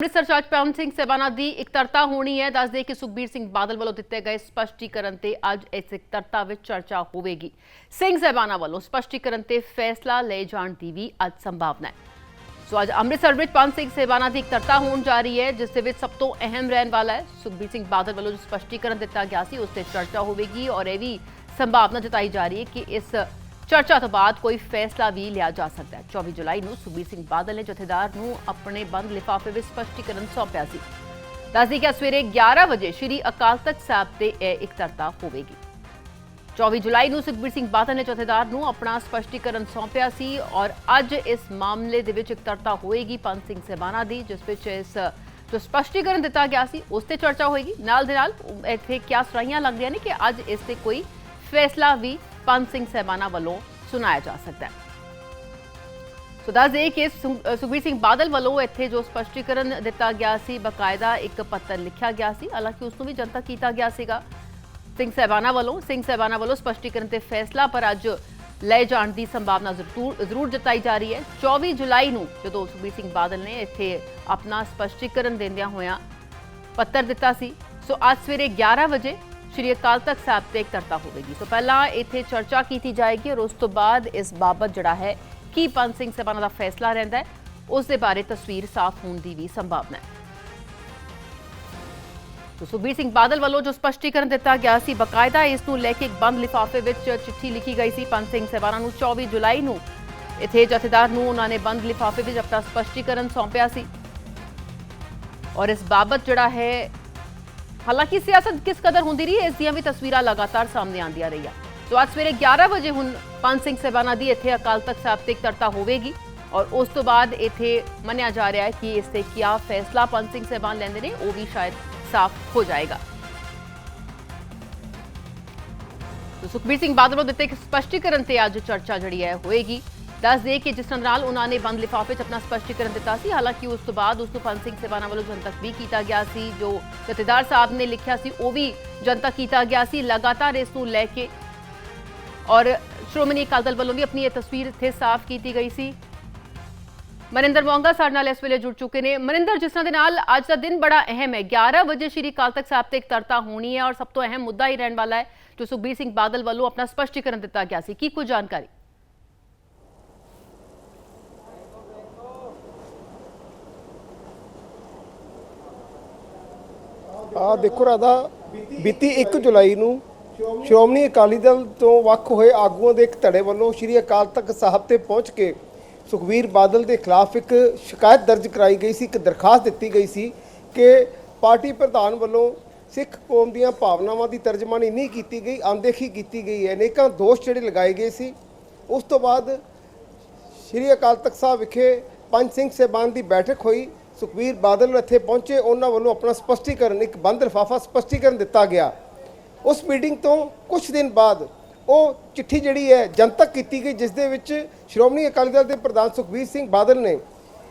ਅੰਮ੍ਰਿਤਸਰ ਚ ਅੱਜ ਸਿੰਘ ਸੇਵਾਨਾ ਦੀ ਇਕਤਰਤਾ ਹੋਣੀ ਹੈ। ਦੱਸਦੇ ਕਿ ਸੁਖਬੀਰ ਸਿੰਘ ਬਾਦਲ ਵੱਲੋਂ ਦਿੱਤੇ ਗਏ ਸਪਸ਼ਟੀਕਰਨ ਤੇ ਅੱਜ ਇਸ ਇਕਤਰਤਾ ਵਿੱਚ ਚਰਚਾ ਹੋਵੇਗੀ। ਸਿੰਘ ਸੇਵਾਨਾ ਵੱਲੋਂ ਸਪਸ਼ਟੀਕਰਨ ਤੇ ਫੈਸਲਾ ਲਏ ਜਾਣ ਦੀ ਵੀ ਅੱਜ ਸੰਭਾਵਨਾ ਹੈ। ਸੋ ਅੱਜ ਅੰਮ੍ਰਿਤਸਰ ਵਿੱਚ ਪਵਨ ਸਿੰਘ ਸੇਵਾਨਾ ਦੀ ਇਕਤਰਤਾ ਹੋਣ ਜਾ ਰਹੀ ਹੈ, ਜਿਸ ਦੇ ਵਿੱਚ ਸਭ ਤੋਂ ਅਹਿਮ ਰਹਿਣ ਵਾਲਾ ਹੈ। ਸੁਖਬੀਰ ਸਿੰਘ ਬਾਦਲ ਵੱਲੋਂ ਜੋ ਸਪਸ਼ਟੀਕਰਨ ਦਿੱਤਾ ਗਿਆ ਸੀ, ਉਸ ਤੇ ਚਰਚਾ ਹੋਵੇਗੀ ਔਰ ਇਹ ਵੀ ਸੰਭਾਵਨਾ ਜਤਾਈ ਜਾ ਰਹੀ ਹੈ ਕਿ ਇਸ ਚਰਚਾ ਤੋਂ ਬਾਅਦ ਕੋਈ ਫੈਸਲਾ ਵੀ ਲਿਆ ਜਾ ਸਕਦਾ ਹੈ। 24 ਜੁਲਾਈ ਨੂੰ ਸੁਖਬੀਰ ਸਿੰਘ ਬਾਦਲ ਨੇ ਜਥੇਦਾਰ ਨੂੰ ਆਪਣੇ ਬੰਦ ਲਿਫਾਫੇ ਵਿੱਚ ਸਪਸ਼ਟੀਕਰਨ ਸੌਂਪਿਆ ਸੀ। ਦੱਸਦੀ ਕਿ ਸਵੇਰੇ 11 ਵਜੇ ਸ੍ਰੀ ਅਕਾਲ ਤਖਤ ਸਾਹਿਬ ਤੇ ਇਹ ਇਕੱਤਰਤਾ ਹੋਵੇਗੀ। 24 ਜੁਲਾਈ ਨੂੰ ਸੁਖਬੀਰ ਸਿੰਘ ਬਾਦਲ ਨੇ ਜਥੇਦਾਰ ਨੂੰ ਆਪਣਾ ਸਪਸ਼ਟੀਕਰਨ ਸੌਂਪਿਆ ਸੀ ਔਰ ਅੱਜ ਇਸ ਮਾਮਲੇ ਦੇ ਵਿੱਚ ਇਕਤਰਤਾ ਹੋਏਗੀ ਪੰਜ ਸਿੰਘ ਸਹਿਬਾਨਾ ਦੀ, ਜਿਸ ਵਿੱਚ ਇਸ ਜੋ ਸਪਸ਼ਟੀਕਰਨ ਦਿੱਤਾ ਗਿਆ ਸੀ, ਉਸ ਤੇ ਚਰਚਾ ਹੋਏਗੀ। ਨਾਲ ਦੇ ਨਾਲ ਇੱਥੇ ਕਿਆ ਸਰਾਈਆਂ ਲੱਗਦੀਆਂ ਨੇ ਕਿ ਅੱਜ ਇਸ ਤੇ ਕੋਈ ਫੈਸਲਾ ਵੀ ਪੰਜ ਸਿੰਘ ਸਹਿਬਾਨਾ ਵੱਲੋਂ ਸੁਣਾਇਆ ਜਾ ਸਕਦਾ ਹੈ। ਸੋ ਦੱਸ ਦੇਈਏ ਕਿ ਸੁਖਬੀਰ ਸਿੰਘ ਬਾਦਲ ਵੱਲੋਂ ਇੱਥੇ ਜੋ ਸਪਸ਼ਟੀਕਰਨ ਦਿੱਤਾ ਗਿਆ ਸੀ, ਬਕਾਇਦਾ ਇੱਕ ਪੱਤਰ ਲਿਖਿਆ ਗਿਆ ਸੀ। ਹਾਲਾਂਕਿ ਉਸ ਨੂੰ ਵੀ ਜਨਤਕ ਕੀਤਾ ਗਿਆ ਸੀਗਾ। ਸਿੰਘ ਸਹਿਬਾਨਾ ਵੱਲੋਂ, ਸਿੰਘ ਸਹਿਬਾਨਾ ਵੱਲੋਂ ਸਪਸ਼ਟੀਕਰਨ ਤੇ ਫੈਸਲਾ ਪਰ ਅੱਜ ਲਏ ਜਾਣ ਦੀ ਸੰਭਾਵਨਾ ਜ਼ਰੂਰ ਜ਼ਰੂਰ ਜਤਾਈ ਜਾ ਰਹੀ ਹੈ। 24 ਜੁਲਾਈ ਨੂੰ ਜਦੋਂ ਸੁਖਬੀਰ ਸਿੰਘ ਬਾਦਲ ਨੇ ਇੱਥੇ ਆਪਣਾ ਸਪਸ਼ਟੀਕਰਨ ਦਿੰਦਿਆਂ ਹੋਇਆਂ ਪੱਤਰ ਦਿੱਤਾ ਸੀ, ਸੋ ਅੱਜ ਸਵੇਰੇ 11 ਵਜੇ ਸ਼੍ਰੀ ਅਕਾਲ ਤਖਤ ਸਾਹਿਬ ਤੇ ਇਕਤਰਤਾ ਹੋਵੇਗੀ। ਸੋ ਪਹਿਲਾਂ ਇੱਥੇ ਚਰਚਾ ਕੀਤੀ ਜਾਏਗੀ ਔਰ ਉਸ ਤੋਂ ਬਾਅਦ ਇਸ ਬਾਬਤ ਜਿਹੜਾ ਹੈ, ਕੀ ਪੰਜ ਸਿੰਘ ਸਭਾਨਾ ਦਾ ਫੈਸਲਾ ਰਹਿੰਦਾ ਹੈ, ਉਸ ਦੇ ਬਾਰੇ ਤਸਵੀਰ ਸਾਫ਼ ਹੋਣ ਦੀ ਵੀ ਸੰਭਾਵਨਾ ਹੈ। ਸੋ ਸੁਖਬੀਰ ਸਿੰਘ ਬਾਦਲ ਵੱਲੋਂ ਜੋ ਸਪਸ਼ਟੀਕਰਨ ਦਿੱਤਾ ਗਿਆ ਸੀ, ਬਕਾਇਦਾ ਇਸ ਨੂੰ ਲੈ ਕੇ ਇੱਕ ਬੰਦ ਲਿਫਾਫੇ ਵਿੱਚ ਚਿੱਠੀ ਲਿਖੀ ਗਈ ਸੀ ਪੰਜ ਸਿੰਘ ਸਭਾਨਾ ਨੂੰ। 24 ਜੁਲਾਈ ਨੂੰ ਇੱਥੇ ਜਥੇਦਾਰ ਨੂੰ ਉਹਨਾਂ ਨੇ ਬੰਦ ਲਿਫਾਫੇ ਵਿੱਚ ਆਪਣਾ ਸਪਸ਼ਟੀਕਰਨ ਸੌਂਪਿਆ ਸੀ। ਔਰ ਇਸ ਬਾਬਤ ਜਿਹੜਾ ਹੈ ਹਾਲਾਂਕਿ ਸਿਆਸਤ ਕਿਸ ਕਦਰ ਹੁੰਦੀ ਰਹੀ ਇਸ ਦੀਆਂ ਵੀ ਤਸਵੀਰਾਂ ਲਗਾਤਾਰ ਸਾਹਮਣੇ ਆਉਂਦੀਆਂ ਰਹੀਆਂ ਸੋ ਅੱਜ ਸਵੇਰੇ 11 ਵਜੇ ਹੁਣ ਪੰਜ ਸਿੰਘ ਸੇਵਾਨਾ ਦੀ ਇੱਥੇ ਅਕਾਲ ਤਖਤ ਸਾਹਿਬ ਤੇ ਇਕਤਰਤਾ ਹੋਵੇਗੀ ਔਰ ਉਸ ਤੋਂ ਬਾਅਦ ਇੱਥੇ ਮੰਨਿਆ ਜਾ ਰਿਹਾ ਹੈ ਕਿ ਇਸ ਤੇ ਕੀ ਫੈਸਲਾ ਪੰਜ ਸਿੰਘ ਸੇਵਾਨ ਲੈਂਦੇ ਨੇ ਉਹ ਵੀ ਸ਼ਾਇਦ ਸਾਫ਼ ਹੋ ਜਾਏਗਾ ਸੋ ਸੁਖਬੀਰ ਸਿੰਘ ਬਾਦਲ ਨੂੰ ਦਿੱਤੇ ਇੱਕ ਸਪਸ਼ਟੀਕਰਨ ਤੇ ਅੱਜ ਚਰਚਾ ਜਿਹੜੀ ਹੈ ਹੋਏਗੀ ਦੱਸ ਦੇ ਕਿ ਜਿਸ ਤਰ੍ਹਾਂ ਨਾਲ ਉਹਨਾਂ ਨੇ ਬੰਦ ਲਿਫਾਫੇ 'ਚ ਆਪਣਾ ਸਪਸ਼ਟੀਕਰਨ ਦਿੱਤਾ ਸੀ ਹਾਲਾਂਕਿ ਉਸ ਤੋਂ ਬਾਅਦ ਉਸ ਨੂੰ ਪੰਜ ਸਿੰਘ ਸੇਵਾਨਾ ਵੱਲੋਂ ਜਨਤਕ ਵੀ ਕੀਤਾ ਗਿਆ ਸੀ ਜੋ ਜਥੇਦਾਰ ਸਾਹਿਬ ਨੇ ਲਿਖਿਆ ਸੀ ਉਹ ਵੀ ਜਨਤਕ ਕੀਤਾ ਗਿਆ ਸੀ ਲਗਾਤਾਰ ਇਸ ਨੂੰ ਲੈ ਕੇ ਔਰ ਸ਼੍ਰੋਮਣੀ ਅਕਾਲੀ ਦਲ ਵੱਲੋਂ ਵੀ ਆਪਣੀ ਇਹ ਤਸਵੀਰ ਇੱਥੇ ਸਾਫ਼ ਕੀਤੀ ਗਈ ਸੀ ਮਨਿੰਦਰ ਮੋਂਗਾ ਸਾਡੇ ਨਾਲ ਇਸ ਵੇਲੇ ਜੁੜ ਚੁੱਕੇ ਨੇ ਮਨਿੰਦਰ ਜਿਸ ਤਰ੍ਹਾਂ ਦੇ ਨਾਲ ਅੱਜ ਦਾ ਦਿਨ ਬੜਾ ਅਹਿਮ ਹੈ 11 ਵਜੇ ਸ਼੍ਰੀ ਅਕਾਲ ਤਖਤ ਸਾਹਿਬ ਤੇ ਇਕਤਰਤਾ ਹੋਣੀ ਹੈ ਔਰ ਸਭ ਤੋਂ ਅਹਿਮ ਮੁੱਦਾ ਹੀ ਰਹਿਣ ਵਾਲਾ ਹੈ ਜੋ ਸੁਖਬੀਰ ਸਿੰਘ ਬਾਦਲ ਵੱਲੋਂ ਆਪਣਾ ਸਪਸ਼ਟੀਕਰਨ ਦਿੱਤਾ ਗਿਆ ਸੀ ਕੀ ਕੁਝ ਜਾਣਕਾਰੀ ਆ ਦੇਖੋ ਰਾਦਾ ਬੀਤੀ 1 ਜੁਲਾਈ ਨੂੰ ਸ਼੍ਰੋਮਣੀ ਅਕਾਲੀ ਦਲ ਤੋਂ ਵੱਖ ਹੋਏ ਆਗੂਆਂ ਦੇ ਇੱਕ ਧੜੇ ਵੱਲੋਂ ਸ੍ਰੀ ਅਕਾਲ ਤਖਤ ਸਾਹਿਬ ਤੇ ਪਹੁੰਚ ਕੇ ਸੁਖਵੀਰ ਬਾਦਲ ਦੇ ਖਿਲਾਫ ਇੱਕ ਸ਼ਿਕਾਇਤ ਦਰਜ ਕਰਾਈ ਗਈ ਸੀ, ਇੱਕ ਦਰਖਾਸਤ ਦਿੱਤੀ ਗਈ ਸੀ ਕਿ ਪਾਰਟੀ ਪ੍ਰਧਾਨ ਵੱਲੋਂ ਸਿੱਖ ਕੌਮ ਦੀਆਂ ਭਾਵਨਾਵਾਂ ਦੀ ਤਰਜਮਾਨੀ ਨਹੀਂ ਕੀਤੀ ਗਈ, ਅਣਦੇਖੀ ਕੀਤੀ ਗਈ ਹੈ। ਅਨੇਕਾਂ ਦੋਸ਼ ਜਿਹੜੇ ਲਗਾਏ ਗਏ ਸੀ। ਉਸ ਤੋਂ ਬਾਅਦ ਸ਼੍ਰੀ ਅਕਾਲ ਤਖਤ ਸਾਹਿਬ ਵਿਖੇ ਪੰਜ ਸਿੰਘ ਸਹਿਬਾਨ ਦੀ ਬੈਠਕ ਹੋਈ। ਸੁਖਬੀਰ ਬਾਦਲ ਇੱਥੇ ਪਹੁੰਚੇ, ਉਹਨਾਂ ਵੱਲੋਂ ਆਪਣਾ ਸਪਸ਼ਟੀਕਰਨ, ਇੱਕ ਬੰਦ ਲਿਫਾਫਾ ਸਪਸ਼ਟੀਕਰਨ ਦਿੱਤਾ ਗਿਆ। ਉਸ ਮੀਟਿੰਗ ਤੋਂ ਕੁਝ ਦਿਨ ਬਾਅਦ ਉਹ ਚਿੱਠੀ ਜਿਹੜੀ ਹੈ ਜਨਤਕ ਕੀਤੀ ਗਈ ਜਿਸ ਦੇ ਵਿੱਚ ਸ਼੍ਰੋਮਣੀ ਅਕਾਲੀ ਦਲ ਦੇ ਪ੍ਰਧਾਨ ਸੁਖਬੀਰ ਸਿੰਘ ਬਾਦਲ ਨੇ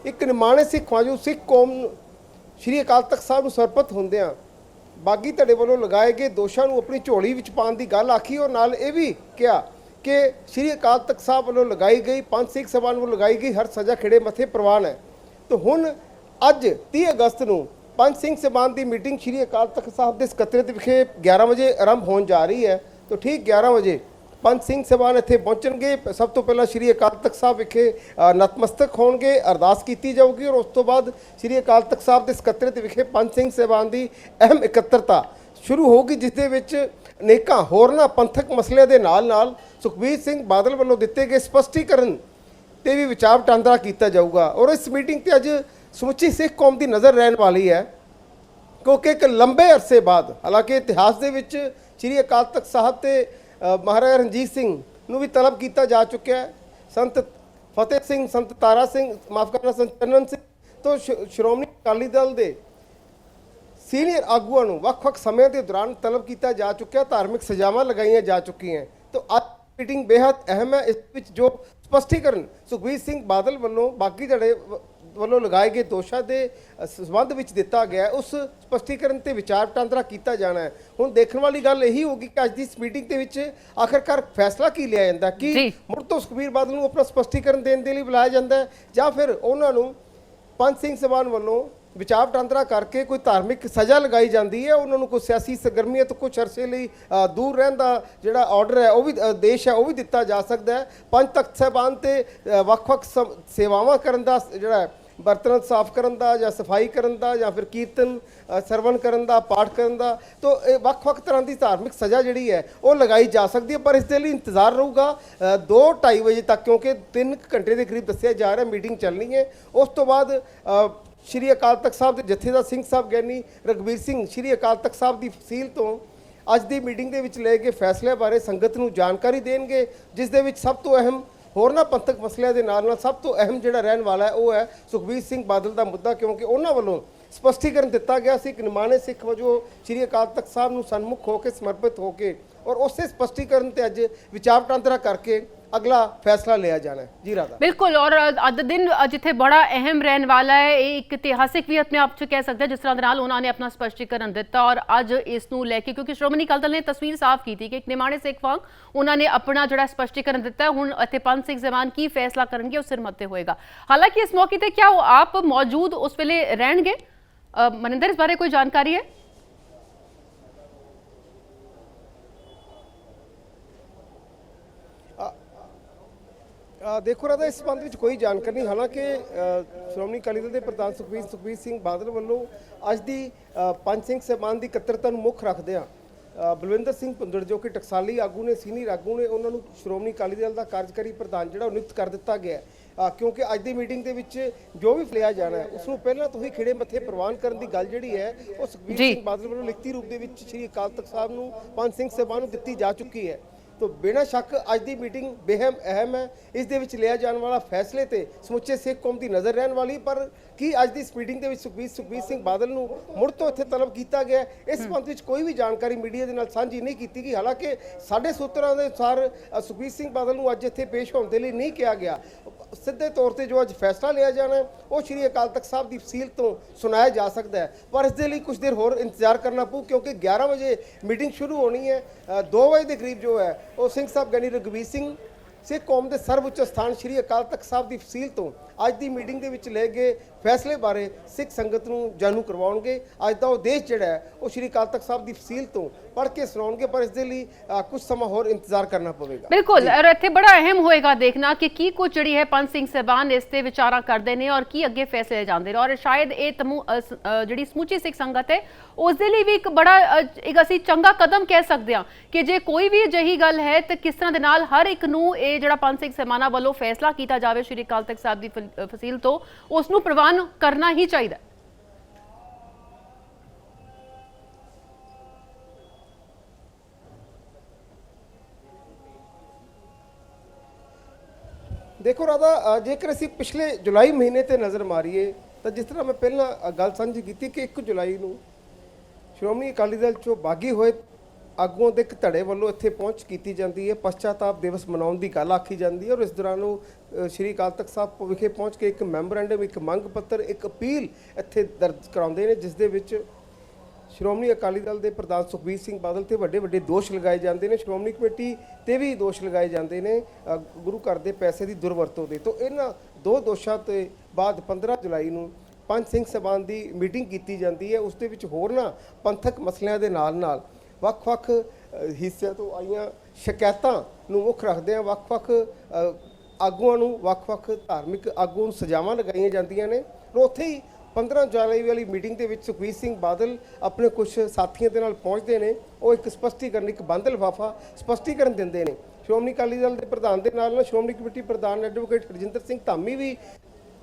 ਇੱਕ ਨਿਮਾਣੇ ਸਿੱਖ ਵਾਂਜੂ ਸਿੱਖ ਕੌਮ ਨੂੰ ਸ਼੍ਰੀ ਅਕਾਲ ਤਖਤ ਸਾਹਿਬ ਨੂੰ ਸਰਪਤ ਹੁੰਦਿਆਂ ਬਾਗੀ ਧੜੇ ਵੱਲੋਂ ਲਗਾਏ ਗਏ ਦੋਸ਼ਾਂ ਨੂੰ ਆਪਣੀ ਝੋਲੀ ਵਿੱਚ ਪਾਉਣ ਦੀ ਗੱਲ ਆਖੀ। ਔਰ ਨਾਲ ਇਹ ਵੀ ਕਿਹਾ ਕਿ ਸ਼੍ਰੀ ਅਕਾਲ ਤਖਤ ਸਾਹਿਬ ਵੱਲੋਂ ਲਗਾਈ ਗਈ ਪੰਜ ਸਿੱਖ ਸਭਾ ਵੱਲੋਂ ਲਗਾਈ ਗਈ ਹਰ ਸਜ਼ਾ ਖਿੜੇ ਮੱਥੇ ਪ੍ਰਵਾਨ ਹੈ। ਤਾਂ ਹੁਣ ਅੱਜ 30 ਅਗਸਤ ਨੂੰ ਪੰਜ ਸਿੰਘ ਸਭਾਨ ਦੀ ਮੀਟਿੰਗ ਸ਼੍ਰੀ ਅਕਾਲ ਤਖਤ ਸਾਹਿਬ ਦੇ ਸਕੱਤਰੇਤ ਵਿਖੇ 11 ਵਜੇ ਆਰੰਭ ਹੋਣ ਜਾ ਰਹੀ ਹੈ। ਤਾਂ ਠੀਕ 11 ਵਜੇ ਪੰਜ ਸਿੰਘ ਸਭਾਨ ਇੱਥੇ ਪਹੁੰਚਣਗੇ। ਸਭ ਤੋਂ ਪਹਿਲਾਂ ਸ਼੍ਰੀ ਅਕਾਲ ਤਖਤ ਸਾਹਿਬ ਵਿਖੇ ਨਤਮਸਤਕ ਹੋਣਗੇ, ਅਰਦਾਸ ਕੀਤੀ ਜਾਊਗੀ ਔਰ ਉਸ ਤੋਂ ਬਾਅਦ ਸ਼੍ਰੀ ਅਕਾਲ ਤਖਤ ਸਾਹਿਬ ਦੇ ਸਕੱਤਰੇਤ ਵਿਖੇ ਪੰਜ ਸਿੰਘ ਸਭਾਨ ਦੀ ਅਹਿਮ ਇਕੱਤਰਤਾ ਸ਼ੁਰੂ ਹੋਊਗੀ, ਜਿਸ ਦੇ ਵਿੱਚ ਅਨੇਕਾਂ ਹੋਰਨਾਂ ਪੰਥਕ ਮਸਲਿਆਂ ਦੇ ਨਾਲ ਨਾਲ ਸੁਖਬੀਰ ਸਿੰਘ ਬਾਦਲ ਵੱਲੋਂ ਦਿੱਤੇ ਗਏ ਸਪਸ਼ਟੀਕਰਨ ਤੇ ਵੀ ਵਿਚਾਰ ਵਟਾਂਦਰਾ ਕੀਤਾ ਜਾਊਗਾ। ਔਰ ਇਸ ਮੀਟਿੰਗ ਤੇ ਅੱਜ ਸਮੁੱਚੀ ਸਿੱਖ ਕੌਮ ਦੀ ਨਜ਼ਰ ਰਹਿਣ ਵਾਲੀ ਹੈ, ਕਿਉਂਕਿ ਇੱਕ ਲੰਬੇ ਅਰਸੇ ਬਾਅਦ, ਹਾਲਾਂਕਿ ਇਤਿਹਾਸ ਦੇ ਵਿੱਚ ਸ੍ਰੀ ਅਕਾਲ ਤਖਤ ਸਾਹਿਬ ਤੇ ਮਹਾਰਾਜਾ ਰਣਜੀਤ ਸਿੰਘ ਨੂੰ ਵੀ ਤਲਬ ਕੀਤਾ ਜਾ ਚੁੱਕਿਆ ਹੈ। ਸੰਤ ਫਤਿਹ ਸਿੰਘ, ਸੰਤ ਤਾਰਾ ਸਿੰਘ, ਮਾਫ ਕਰਨਾ, ਸੰਤ ਚੰਨਨ ਸਿੰਘ ਤੋਂ ਸ਼੍ਰੋਮਣੀ ਅਕਾਲੀ ਦਲ ਦੇ ਸੀਨੀਅਰ ਆਗੂਆਂ ਨੂੰ ਵੱਖ-ਵੱਖ ਸਮਿਆਂ ਦੇ ਦੌਰਾਨ ਤਲਬ ਕੀਤਾ ਜਾ ਚੁੱਕਿਆ, ਧਾਰਮਿਕ ਸਜ਼ਾਵਾਂ ਲਗਾਈਆਂ ਜਾ ਚੁੱਕੀਆਂ ਤਾਂ ਅੱਜ ਮੀਟਿੰਗ ਬੇहद ਅਹਿਮ ਹੈ, ਇਸ ਵਿੱਚ ਜੋ ਸਪਸ਼ਟੀਕਰਨ ਸੁਖਬੀਰ ਸਿੰਘ ਬਾਦਲ ਵੱਲੋਂ ਬਾਕੀ ਜਿਹੜੇ ਵੱਲੋਂ ਲਗਾਏ ਗਏ ਦੋਸ਼ਾਂ ਦੇ ਸੰਬੰਧ ਵਿੱਚ ਦਿੱਤਾ ਗਿਆ ਉਸ ਸਪਸ਼ਟੀਕਰਨ ਤੇ ਵਿਚਾਰ ਵਟਾਂਦਰਾ ਕੀਤਾ ਜਾਣਾ ਹੈ। ਹੁਣ ਦੇਖਣ ਵਾਲੀ ਗੱਲ ਇਹੀ ਹੋਗੀ ਕਿ ਅੱਜ ਦੀ ਇਸ ਮੀਟਿੰਗ ਦੇ ਵਿੱਚ ਆਖਰਕਾਰ ਫੈਸਲਾ ਕੀ ਲਿਆ ਜਾਂਦਾ। ਕਿ ਮੁੜ ਤੋਂ ਸੁਖਬੀਰ ਬਾਦਲ ਨੂੰ ਆਪਣਾ ਸਪਸ਼ਟੀਕਰਨ ਦੇਣ ਦੇ ਲਈ ਬੁਲਾਇਆ ਜਾਂਦਾ ਹੈ? ਜਾਂ ਫਿਰ ਉਹਨਾਂ ਨੂੰ ਪੰਜ ਸਿੰਘ ਸਭਾਨ ਵੱਲੋਂ ਵਿਚਾਰ ਵਟਾਂਦਰਾ ਕਰਕੇ ਕੋਈ ਧਾਰਮਿਕ ਸਜ਼ਾ ਲਗਾਈ ਜਾਂਦੀ ਹੈ? ਉਹਨਾਂ ਨੂੰ ਕੋਈ ਸਿਆਸੀ ਸਰਗਰਮੀਆਂ ਤੋਂ ਕੁਝ ਅਰਸੇ ਲਈ ਦੂਰ ਰਹਿਣ ਦਾ ਜਿਹੜਾ ਆਰਡਰ ਹੈ ਉਹ ਵੀ ਦੇਸ਼ ਹੈ ਉਹ ਵੀ ਦਿੱਤਾ ਜਾ ਸਕਦਾ ਹੈ। ਪੰਜ ਤਖਤ ਸਾਹਿਬਾਨ ਤੇ ਵੱਖ-ਵੱਖ ਸੇਵਾਵਾਂ ਕਰਨ ਦਾ ਜਿਹੜਾ ਬਰਤਨ ਸਾਫ਼ ਕਰਨ ਦਾ ਜਾਂ ਸਫ਼ਾਈ ਕਰਨ ਦਾ ਜਾਂ ਫਿਰ ਕੀਰਤਨ ਸਰਵਣ ਕਰਨ ਦਾ, ਪਾਠ ਕਰਨ ਦਾ, ਤੋਂ ਇਹ ਵੱਖ-ਵੱਖ ਤਰ੍ਹਾਂ ਦੀ ਧਾਰਮਿਕ ਸਜ਼ਾ ਜਿਹੜੀ ਹੈ, ਉਹ ਲਗਾਈ ਜਾ ਸਕਦੀ ਹੈ, ਪਰ ਇਸ ਦੇ ਲਈ ਇੰਤਜ਼ਾਰ ਰਹੂਗਾ 2:30 ਵਜੇ ਤੱਕ, ਕਿਉਂਕਿ 3 ਘੰਟੇ ਦੇ ਕਰੀਬ ਦੱਸਿਆ ਜਾ ਰਿਹਾ, ਮੀਟਿੰਗ ਚੱਲਣੀ ਹੈ। ਉਸ ਤੋਂ ਬਾਅਦ ਸ਼੍ਰੀ ਅਕਾਲ ਤਖਤ ਸਾਹਿਬ ਦੇ ਜਥੇਦਾਰ ਸਿੰਘ ਸਾਹਿਬ ਗਿਆਨੀ ਰਗਵੀਰ ਸਿੰਘ, ਸ਼੍ਰੀ ਅਕਾਲ ਤਖਤ ਸਾਹਿਬ ਦੀ ਫਸੀਲ ਤੋਂ ਅੱਜ ਦੀ ਮੀਟਿੰਗ ਦੇ ਵਿੱਚ ਲਏ ਗਏ ਫੈਸਲੇ ਬਾਰੇ ਸੰਗਤ ਨੂੰ ਜਾਣਕਾਰੀ ਦੇਣਗੇ, ਜਿਸ ਦੇ ਵਿੱਚ ਸਭ ਤੋਂ ਅਹਿਮ ਹੋਰਨਾਂ ਪੰਥਕ ਮਸਲਿਆਂ ਦੇ ਨਾਲ ਨਾਲ ਸਭ ਤੋਂ ਅਹਿਮ ਜਿਹੜਾ ਰਹਿਣ ਵਾਲਾ ਹੈ, ਉਹ ਹੈ ਸੁਖਬੀਰ ਸਿੰਘ ਬਾਦਲ ਦਾ ਮੁੱਦਾ, ਕਿਉਂਕਿ ਉਹਨਾਂ ਵੱਲੋਂ ਸਪਸ਼ਟੀਕਰਨ ਦਿੱਤਾ ਗਿਆ ਸੀ ਕਿ ਨਿਮਾਣੇ ਸਿੱਖ ਵਜੋਂ ਸ਼੍ਰੀ ਅਕਾਲ ਤਖਤ ਸਾਹਿਬ ਨੂੰ ਸਨਮੁਖ ਹੋ ਕੇ ਸਮਰਪਿਤ ਹੋ ਕੇ ਔਰ ਉਸੇ ਸਪਸ਼ਟੀਕਰਨ ਤੇ ਅੱਜ ਵਿਚਾਰ ਵਟਾਂਦਰਾ ਕਰਕੇ ਅਗਲਾ ਫੈਸਲਾ ਲਿਆ ਜਾਣਾ ਹੈ। ਜੀ ਰਾਧਾ। ਬਿਲਕੁਲ, ਔਰ ਅੱਜ ਦਿਨ ਜਿੱਥੇ ਬੜਾ ਅਹਿਮ ਰਹਿਣ ਵਾਲਾ ਹੈ, ਇਹ ਇੱਕ ਇਤਿਹਾਸਿਕ ਵੀ ਆਪਣੇ ਆਪ ਚ ਕਹਿ ਸਕਦੇ ਜਿਸ ਤਰ੍ਹਾਂ ਦੇ ਨਾਲ ਉਹਨਾਂ ਨੇ ਆਪਣਾ ਸਪਸ਼ਟੀਕਰਨ ਦਿੱਤਾ, ਔਰ ਅੱਜ ਇਸ ਨੂੰ ਲੈ ਕੇ, ਕਿਉਂਕਿ ਸ਼੍ਰੋਮਣੀ ਅਕਾਲੀ ਦਲ ਨੇ ਤਸਵੀਰ ਸਾਫ਼ ਕੀਤੀ ਕਿ ਇੱਕ ਨਿਮਾਣੇ ਸਿੱਖ ਵਾਂਗ ਉਹਨਾਂ ਨੇ ਆਪਣਾ ਜਿਹੜਾ ਸਪਸ਼ਟੀਕਰਨ ਦਿੱਤਾ ਹੁਣ ਇੱਥੇ ਪੰਜ ਸਿੱਖ ਜ਼ਮਾਨ ਕੀ ਫੈਸਲਾ ਕਰਨਗੇ, ਉਹ ਸਿਰ ਮੱਤੇ ਹੋਏਗਾ। ਹਾਲਾਂਕਿ ਇਸ ਮੌਕੇ ਤੇ ਕਿਆ ਉਹ ਆਪ ਮੌਜੂਦ ਉਸ ਵੇਲੇ ਰਹਿਣਗੇ? ਮਨਿੰਦਰ, ਇਸ ਬਾਰੇ ਕੋਈ ਜਾਣਕਾਰੀ ਹੈ? ਦੇਖੋ ਰਾਧਾ ਇਸ ਸੰਬੰਧ ਵਿੱਚ ਕੋਈ ਜਾਣਕਾਰੀ ਨਹੀਂ। ਹਾਲਾਂਕਿ ਸ਼੍ਰੋਮਣੀ ਅਕਾਲੀ ਦਲ ਦੇ ਪ੍ਰਧਾਨ ਸੁਖਬੀਰ ਸੁਖਬੀਰ ਸਿੰਘ ਬਾਦਲ ਵੱਲੋਂ ਅੱਜ ਦੀ ਪੰਜ ਸਿੰਘ ਸਹਿਬਾਨ ਦੀ ਇਕੱਤਰਤਾ ਨੂੰ ਮੁੱਖ ਰੱਖਦਿਆਂ ਬਲਵਿੰਦਰ ਸਿੰਘ ਭੁੰਦੜ ਜੋ ਕਿ ਟਕਸਾਲੀ ਆਗੂ ਨੇ ਸੀਨੀਅਰ ਆਗੂ ਨੇ ਉਹਨਾਂ ਨੂੰ ਸ਼੍ਰੋਮਣੀ ਅਕਾਲੀ ਦਲ ਦਾ ਕਾਰਜਕਾਰੀ ਪ੍ਰਧਾਨ ਜਿਹੜਾ ਉਹ ਨਿਯੁਕਤ ਕਰ ਦਿੱਤਾ ਗਿਆ ਕਿਉਂਕਿ ਅੱਜ ਦੀ ਮੀਟਿੰਗ ਦੇ ਵਿੱਚ ਜੋ ਵੀ ਲਿਆ ਜਾਣਾ ਹੈ ਉਸ ਨੂੰ ਪਹਿਲਾਂ ਤੋਂ ਹੀ ਖਿੜੇ ਮੱਥੇ ਪ੍ਰਵਾਨ ਕਰਨ ਦੀ ਗੱਲ ਜਿਹੜੀ ਹੈ ਉਹ ਸੁਖਬੀਰ। ਸਿੰਘ ਬਾਦਲ ਵੱਲੋਂ ਲਿਖਤੀ ਰੂਪ ਦੇ ਵਿੱਚ ਸ਼੍ਰੀ ਅਕਾਲ ਤਖਤ ਸਾਹਿਬ ਨੂੰ ਪੰਜ ਸਿੰਘ ਸਹਿਬਾਨ ਨੂੰ ਦਿੱਤੀ ਜਾ ਚੁੱਕੀ ਹੈ। ਤੋ ਬਿਨਾਂ ਸ਼ੱਕ ਅੱਜ ਦੀ ਮੀਟਿੰਗ ਬੇਹਮ ਅਹਿਮ ਹੈ। ਇਸ ਦੇ ਵਿੱਚ ਲਿਆ ਜਾਣ ਵਾਲਾ ਫੈਸਲੇ ਤੇ ਸਮੁੱਚੇ ਸਿੱਖ ਕੌਮ ਦੀ ਨਜ਼ਰ ਰਹਿਣ ਵਾਲੀ, ਪਰ ਕੀ ਅੱਜ ਦੀ ਇਸ ਮੀਟਿੰਗ ਦੇ ਵਿੱਚ ਸੁਖਬੀਰ ਸੁਖਬੀਰ ਸਿੰਘ ਬਾਦਲ ਨੂੰ ਮੁੜ ਤੋਂ ਇੱਥੇ ਤਲਬ ਕੀਤਾ ਗਿਆ? ਇਸ ਸੰਬੰਧ ਵਿੱਚ ਕੋਈ ਵੀ ਜਾਣਕਾਰੀ ਮੀਡੀਆ ਦੇ ਨਾਲ ਸਾਂਝੀ ਨਹੀਂ ਕੀਤੀ ਗਈ। ਹਾਲਾਂਕਿ ਸਾਡੇ ਸੂਤਰਾਂ ਦੇ ਅਨੁਸਾਰ ਸੁਖਬੀਰ ਸਿੰਘ ਬਾਦਲ ਨੂੰ ਅੱਜ ਇੱਥੇ ਪੇਸ਼ ਹੋਣ ਦੇ ਲਈ ਨਹੀਂ ਕਿਹਾ ਗਿਆ। ਸਿੱਧੇ ਤੌਰ ਤੇ ਜੋ ਅੱਜ ਫੈਸਲਾ ਲਿਆ ਜਾਣਾ ਉਹ ਸ਼੍ਰੀ ਅਕਾਲ ਤਖਤ ਸਾਹਿਬ ਦੀ ਫਸੀਲ ਤੋਂ ਸੁਣਾਇਆ ਜਾ ਸਕਦਾ ਹੈ। ਪਰ ਇਸ ਦੇ ਲਈ ਕੁਝ ਦੇਰ ਹੋਰ ਇੰਤਜ਼ਾਰ ਕਰਨਾ ਪਊ ਕਿਉਂਕਿ 11 ਵਜੇ ਮੀਟਿੰਗ ਸ਼ੁਰੂ ਹੋਣੀ ਹੈ। 2 ਵਜੇ ਦੇ ਕਰੀਬ ਜੋ ਹੈ ਉਹ ਸਿੰਘ ਸਾਹਿਬ ਗਨੀ ਰਗਵੀਰ ਸਿੰਘ ਸਿੱਖ ਕੌਮ ਦੇ ਸਰਵਉੱਚ ਸਥਾਨ ਸ਼੍ਰੀ ਅਕਾਲ ਤਖਤ ਸਾਹਿਬ ਦੀ ਫਸੀਲ ਤੋਂ ਅੱਜ ਦੀ ਮੀਟਿੰਗ ਦੇ ਵਿੱਚ ਲਏ ਗਏ ਫੈਸਲੇ ਬਾਰੇ ਸਿੱਖ ਸੰਗਤ ਨੂੰ ਜਾਣੂ ਕਰਵਾਉਣਗੇ। ਅੱਜ ਦਾ ਉਦੇਸ਼ ਜਿਹੜਾ ਹੈ ਉਹ ਸ਼੍ਰੀ ਅਕਾਲ ਤਖਤ ਸਾਹਿਬ ਦੀ ਫਸੀਲ ਤੋਂ ਪੜ੍ਹ ਕੇ ਸੁਣਾਉਣਗੇ ਪਰ ਇਸ ਦੇ ਲਈ ਕੁਝ ਸਮਾਂ ਹੋਰ ਇੰਤਜ਼ਾਰ ਕਰਨਾ ਪਵੇਗਾ। ਬਿਲਕੁਲ ਔਰ ਇੱਥੇ ਬੜਾ ਅਹਿਮ ਹੋਏਗਾ ਦੇਖਣਾ ਕਿ ਕੀ ਕੁਝ ਜਿਹੜੀ ਹੈ ਪੰਜ ਸਿੰਘ ਸਹਿਬਾਨ ਇਸ ਤੇ ਵਿਚਾਰਾ ਕਰਦੇ ਨੇ ਔਰ ਕੀ ਅੱਗੇ ਫੈਸਲੇ ਜਾਂਦੇ ਨੇ। ਔਰ ਸ਼ਾਇਦ ਇਹ ਤਮੂ ਜਿਹੜੀ ਸਮੁੱਚੀ ਸਿੱਖ ਸੰਗਤ ਹੈ ਉਸ ਦੇ ਲਈ ਵੀ ਇੱਕ ਬੜਾ ਇੱਕ ਅਸੀਂ ਚੰਗਾ ਕਦਮ ਕਹਿ ਸਕਦੇ ਹਾਂ ਕਿ ਜੇ ਕੋਈ ਵੀ ਅਜਿਹੀ ਗੱਲ ਹੈ ਤਾਂ ਕਿਸ ਤਰ੍ਹਾਂ ਦੇ ਨਾਲ ਹਰ ਇੱਕ ਨੂੰ ਇਹ ਜਿਹੜਾ ਪੰਜ ਸਿੰਘ ਸਹਿਬਾਨਾਂ ਵੱਲੋਂ ਫੈਸਲਾ ਕੀਤਾ ਜਾਵੇ ਸ਼੍ਰੀ ਅਕਾਲ ਤਖਤ ਸਾਹਿਬ ਦੀ ਫਸੀਲ ਤੋਂ ਉਸ ਨੂੰ ਪ੍ਰਵਾਨ ਕਰਨਾ ਹੀ ਚਾਹੀਦਾ ਦੇਖੋ ਰਾਧਾ ਜੇਕਰ ਅਸੀਂ ਪਿਛਲੇ ਜੁਲਾਈ ਮਹੀਨੇ ਤੇ ਨਜ਼ਰ ਮਾਰੀਏ, ਤਾਂ ਜਿਸ ਤਰ੍ਹਾਂ ਮੈਂ ਪਹਿਲਾਂ ਗੱਲ ਸਾਂਝੀ ਕੀਤੀ ਕਿ 1 ਜੁਲਾਈ ਨੂੰ ਸ਼੍ਰੋਮਣੀ ਅਕਾਲੀ ਦਲ ਚੋਂ ਬਾਗੀ ਹੋਏ ਆਗੂਆਂ ਦੇ ਇੱਕ ਧੜੇ ਵੱਲੋਂ ਇੱਥੇ ਪਹੁੰਚ ਕੀਤੀ ਜਾਂਦੀ ਹੈ। ਪਛਤਾਤਾਪ ਦਿਵਸ ਮਨਾਉਣ ਦੀ ਗੱਲ ਆਖੀ ਜਾਂਦੀ ਹੈ ਔਰ ਇਸ ਦੌਰਾਨ ਉਹ ਸ਼੍ਰੀ ਅਕਾਲ ਤਖਤ ਸਾਹਿਬ ਵਿਖੇ ਪਹੁੰਚ ਕੇ ਇੱਕ ਮੈਮੋਰੈਂਡਮ, ਇੱਕ ਮੰਗ ਪੱਤਰ, ਇੱਕ ਅਪੀਲ ਇੱਥੇ ਦਰਜ ਕਰਾਉਂਦੇ ਨੇ, ਜਿਸ ਦੇ ਵਿੱਚ ਸ਼੍ਰੋਮਣੀ ਅਕਾਲੀ ਦਲ ਦੇ ਪ੍ਰਧਾਨ ਸੁਖਬੀਰ ਸਿੰਘ ਬਾਦਲ ਤੇ ਵੱਡੇ ਵੱਡੇ ਦੋਸ਼ ਲਗਾਏ ਜਾਂਦੇ ਨੇ। ਸ਼੍ਰੋਮਣੀ ਕਮੇਟੀ ਤੇ ਵੀ ਦੋਸ਼ ਲਗਾਏ ਜਾਂਦੇ ਨੇ ਗੁਰੂ ਘਰ ਦੇ ਪੈਸੇ ਦੀ ਦੁਰਵਰਤੋਂ ਦੇ। ਤੋਂ ਇਹਨਾਂ ਦੋ ਦੋਸ਼ਾਂ ਤੇ ਬਾਅਦ 15 ਜੁਲਾਈ ਨੂੰ ਪੰਜ ਸਿੰਘ ਸਭਾਨ ਦੀ ਮੀਟਿੰਗ ਕੀਤੀ ਜਾਂਦੀ ਹੈ। ਉਸ ਦੇ ਵਿੱਚ ਹੋਰਨਾਂ ਪੰਥਕ ਮਸਲਿਆਂ ਦੇ ਨਾਲ ਨਾਲ ਵੱਖ-ਵੱਖ ਹਿੱਸਿਆਂ ਤੋਂ ਆਈਆਂ ਸ਼ਿਕਾਇਤਾਂ ਨੂੰ ਮੁੱਖ ਰੱਖਦੇ ਆ, ਵੱਖ-ਵੱਖ ਆਗੂਆਂ ਨੂੰ ਵੱਖ-ਵੱਖ ਧਾਰਮਿਕ ਆਗੂਆਂ ਨੂੰ ਸਜ਼ਾਵਾਂ ਲਗਾਈਆਂ ਜਾਂਦੀਆਂ ਨੇ। ਉੱਥੇ ਹੀ 15 ਜੁਲਾਈ ਵਾਲੀ ਮੀਟਿੰਗ ਦੇ ਵਿੱਚ ਸੁਖਬੀਰ ਸਿੰਘ ਬਾਦਲ ਆਪਣੇ ਕੁਝ ਸਾਥੀਆਂ ਦੇ ਨਾਲ ਪਹੁੰਚਦੇ ਨੇ। ਉਹ ਇੱਕ ਸਪਸ਼ਟੀਕਰਨ, ਇੱਕ ਬੰਦ ਲਿਫਾਫਾ ਸਪਸ਼ਟੀਕਰਨ ਦਿੰਦੇ ਨੇ। ਸ਼੍ਰੋਮਣੀ ਅਕਾਲੀ ਦਲ ਦੇ ਪ੍ਰਧਾਨ ਦੇ ਨਾਲ ਨਾਲ ਸ਼੍ਰੋਮਣੀ ਕਮੇਟੀ ਪ੍ਰਧਾਨ ਐਡਵੋਕੇਟ ਹਰਜਿੰਦਰ ਸਿੰਘ ਧਾਮੀ ਵੀ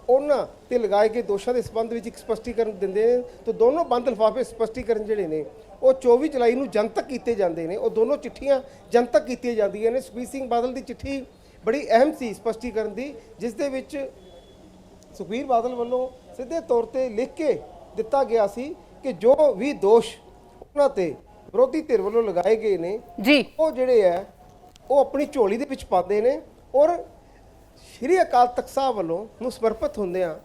ਉਹਨਾਂ ਤੇ ਲਗਾਏ ਗਏ ਦੋਸ਼ਾਂ ਦੇ ਸੰਬੰਧ ਵਿੱਚ ਇੱਕ ਸਪਸ਼ਟੀਕਰਨ ਦਿੰਦੇ ਨੇ ਤੇ ਦੋਨੋਂ ਬੰਦ ਲਿਫਾਫੇ ਸਪਸ਼ਟੀਕਰਨ ਜਿਹੜੇ ਨੇ ਉਹ 24 ਜੁਲਾਈ ਨੂੰ ਜਨਤਕ ਕੀਤੇ ਜਾਂਦੇ ਨੇ। ਉਹ ਦੋਨੋਂ ਚਿੱਠੀਆਂ ਜਨਤਕ ਕੀਤੀਆਂ ਜਾਂਦੀਆਂ ਨੇ। ਸੁਖਬੀਰ ਸਿੰਘ ਬਾਦਲ ਦੀ ਚਿੱਠੀ ਬੜੀ ਅਹਿਮ ਸੀ ਸਪਸ਼ਟੀਕਰਨ ਦੀ ਜਿਸ ਦੇ ਵਿੱਚ ਸੁਖਬੀਰ ਬਾਦਲ ਵੱਲੋਂ ਸਿੱਧੇ ਤੌਰ ਤੇ ਲਿਖ ਕੇ ਦਿੱਤਾ ਗਿਆ ਸੀ ਕਿ ਜੋ ਵੀ ਦੋਸ਼ ਉਹਨਾਂ ਤੇ ਵਿਰੋਧੀ ਧਿਰ ਵੱਲੋਂ ਲਗਾਏ ਗਏ ਨੇ ਜੀ। ਉਹ ਜਿਹੜੇ ਹੈ ਉਹ ਆਪਣੀ ਝੋਲੀ ਦੇ ਵਿੱਚ ਪਾਉਂਦੇ ਨੇ ਔਰ ਸ਼੍ਰੀ ਅਕਾਲ ਤਖਤ ਸਾਹਿਬ ਵੱਲੋਂ ਨੂੰ ਸਮਰਪਿਤ ਹੁੰਦੇ ਆ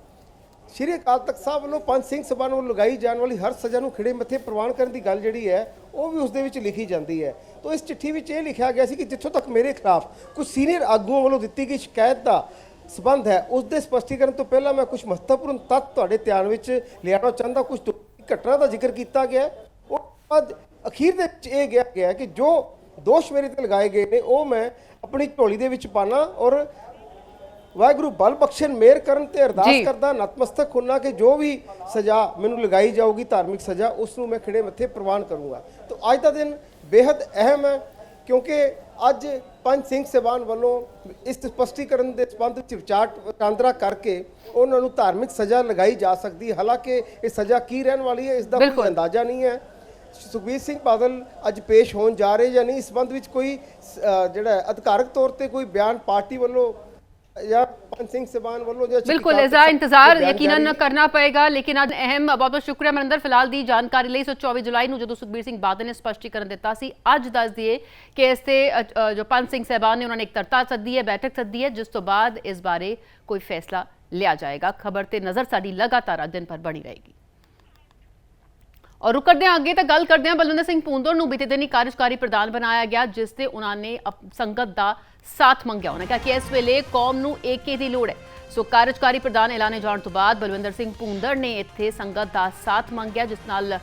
ਸ਼੍ਰੀ ਅਕਾਲ ਤਖਤ ਸਾਹਿਬ ਵੱਲੋਂ ਪੰਜ ਸਿੰਘ ਸਭਾ ਨੂੰ ਲਗਾਈ ਜਾਣ ਵਾਲੀ ਹਰ ਸਜ਼ਾ ਨੂੰ ਖਿੜੇ ਮੱਥੇ ਪ੍ਰਵਾਨ ਕਰਨ ਦੀ ਗੱਲ ਜਿਹੜੀ ਹੈ, ਉਹ ਵੀ ਉਸ ਦੇ ਵਿੱਚ ਲਿਖੀ ਜਾਂਦੀ ਹੈ ਤੋਂ ਇਸ ਚਿੱਠੀ ਵਿੱਚ ਇਹ ਲਿਖਿਆ ਗਿਆ ਸੀ ਕਿ ਜਿੱਥੋਂ ਤੱਕ ਮੇਰੇ ਖਿਲਾਫ ਕੁਝ ਸੀਨੀਅਰ ਆਗੂਆਂ ਵੱਲੋਂ ਦਿੱਤੀ ਗਈ ਸ਼ਿਕਾਇਤ ਦਾ ਸਬੰਧ ਹੈ, ਉਸ ਦੇ ਸਪਸ਼ਟੀਕਰਨ ਤੋਂ ਪਹਿਲਾਂ ਮੈਂ ਕੁਝ ਮਹੱਤਵਪੂਰਨ ਤੱਤ ਤੁਹਾਡੇ ਧਿਆਨ ਵਿੱਚ ਲਿਆਉਣਾ ਚਾਹੁੰਦਾ, ਕੁਝ ਘਟਨਾ ਦਾ ਜ਼ਿਕਰ ਕੀਤਾ ਗਿਆ ਹੈ। ਉਹ ਤੋਂ ਬਾਅਦ ਅਖੀਰ ਦੇ ਵਿੱਚ ਇਹ ਗਿਆ ਗਿਆ ਕਿ ਜੋ ਦੋਸ਼ ਮੇਰੇ ਤੇ ਲਗਾਏ ਗਏ ਨੇ, ਉਹ ਮੈਂ ਆਪਣੀ ਝੋਲੀ ਦੇ ਵਿੱਚ ਪਾਣਾ ਔਰ ਵਾਹਿਗੁਰੂ ਬਲ ਬਖਸ਼ਣ ਮਿਹਰ ਕਰਨ ਤੇ ਅਰਦਾਸ। ਕਰਦਾ ਨਤਮਸਤਕ ਹੁੰਨਾ ਕਿ ਜੋ ਵੀ ਸਜ਼ਾ ਮੈਨੂੰ ਲਗਾਈ ਜਾਊਗੀ ਧਾਰਮਿਕ ਸਜ਼ਾ ਉਸ ਨੂੰ ਮੈਂ ਖਿੜੇ ਮੱਥੇ ਪ੍ਰਵਾਨ ਕਰੂੰਗਾ ਤਾਂ ਅੱਜ ਦਾ ਦਿਨ ਬੇहद ਅਹਿਮ ਹੈ ਕਿਉਂਕਿ ਅੱਜ ਪੰਜ ਸਿੰਘ ਸਹਿਬਾਨ ਵੱਲੋਂ ਇਸ ਸਪਸ਼ਟੀਕਰਨ ਦੇ ਸੰਬੰਧ ਵਿੱਚ ਵਿਚਾਰ ਵਟਾਂਦਰਾ ਕਰਕੇ ਉਹਨਾਂ ਨੂੰ ਧਾਰਮਿਕ ਸਜ਼ਾ ਲਗਾਈ ਜਾ ਸਕਦੀ ਹਾਲਾਂਕਿ ਇਹ ਸਜ਼ਾ ਕੀ ਰਹਿਣ ਵਾਲੀ ਹੈ ਇਸ ਦਾ। ਕੋਈ ਅੰਦਾਜ਼ਾ ਨਹੀਂ ਹੈ ਸੁਖਬੀਰ ਸਿੰਘ ਬਾਦਲ ਅੱਜ ਪੇਸ਼ ਹੋਣ ਜਾ ਰਹੇ ਜਾਂ ਨਹੀਂ ਇਸ ਸੰਬੰਧ ਵਿੱਚ ਕੋਈ ਜਿਹੜਾ ਅਧਿਕਾਰਕ ਤੌਰ ਤੇ ਕੋਈ ਬਿਆਨ ਪਾਰਟੀ ਵੱਲੋਂ या ਪੰਜ ਸਿੰਘ ਸਬਾਨ ਵੱਲੋਂ ਜੋ ਬਿਲਕੁਲ ਇਜ਼ਾ ਇੰਤਜ਼ਾਰ ਯਕੀਨਨ ਕਰਨਾ ਪਏਗਾ ਲੇਕਿਨ ਅੱਜ ਅਹਿਮ ਬਹੁਤ ਬਹੁਤ ਸ਼ੁਕਰੀਆ ਮਨਿੰਦਰ ਫਿਲਹਾਲ ਦੀ ਜਾਣਕਾਰੀ ਲਈ 24 ਜੁਲਾਈ ਨੂੰ ਜਦੋਂ ਸੁਖਬੀਰ ਸਿੰਘ ਬਾਦਲ ਨੇ ਸਪਸ਼ਟੀਕਰਨ ਦਿੱਤਾ ਸੀ ਅੱਜ ਦੱਸ ਦਈਏ ਕਿ ਇਸ ਤੇ ਜੋ ਪੰਜ ਸਿੰਘ ਸਬਾਨ ਨੇ ਉਹਨਾਂ ਨੇ ਇੱਕ ਤਰਤਾ ਸੱਦੀ ਹੈ ਬੈਠਕ ਸੱਦੀ ਹੈ ਜਿਸ ਤੋਂ ਬਾਅਦ ਇਸ ਬਾਰੇ ਕੋਈ ਫੈਸਲਾ ਲਿਆ ਜਾਏਗਾ ਖਬਰ ਤੇ ਨਜ਼ਰ ਸਾਡੀ ਲਗਾਤਾਰ ਦਿਨ ਪਰ ਬਣੀ ਰਹੇਗੀ ਔਰ ਰੁਕ ਕਰਦੇ ਹਾਂ ਅੱਗੇ ਤਾਂ ਗੱਲ ਕਰਦੇ ਹਾਂ ਬਲਵਿੰਦਰ ਸਿੰਘ ਪੂੰਦੜ ਨੂੰ ਬੀਤੇ ਦਿਨੀ ਕਾਰਜਕਾਰੀ ਪ੍ਰਧਾਨ ਬਣਾਇਆ ਗਿਆ, ਜਿਸ ਤੇ ਉਹਨਾਂ ਨੇ ਅਪ- ਸੰਗਤ ਦਾ ਸਾਥ ਮੰਗਿਆ। ਉਹਨਾਂ ਕਿਹਾ ਕਿ ਇਸ ਵੇਲੇ ਕੌਮ ਨੂੰ ਏਕੇ ਦੀ ਲੋੜ ਹੈ। ਸੋ ਕਾਰਜਕਾਰੀ ਪ੍ਰਧਾਨ ਐਲਾਨੇ ਜਾਣ ਤੋਂ ਬਾਅਦ ਬਲਵਿੰਦਰ ਸਿੰਘ ਪੂੰਦੜ ਨੇ ਇੱਥੇ ਸੰਗਤ ਦਾ ਸਾਥ ਮੰਗਿਆ, ਜਿਸ ਨਾਲ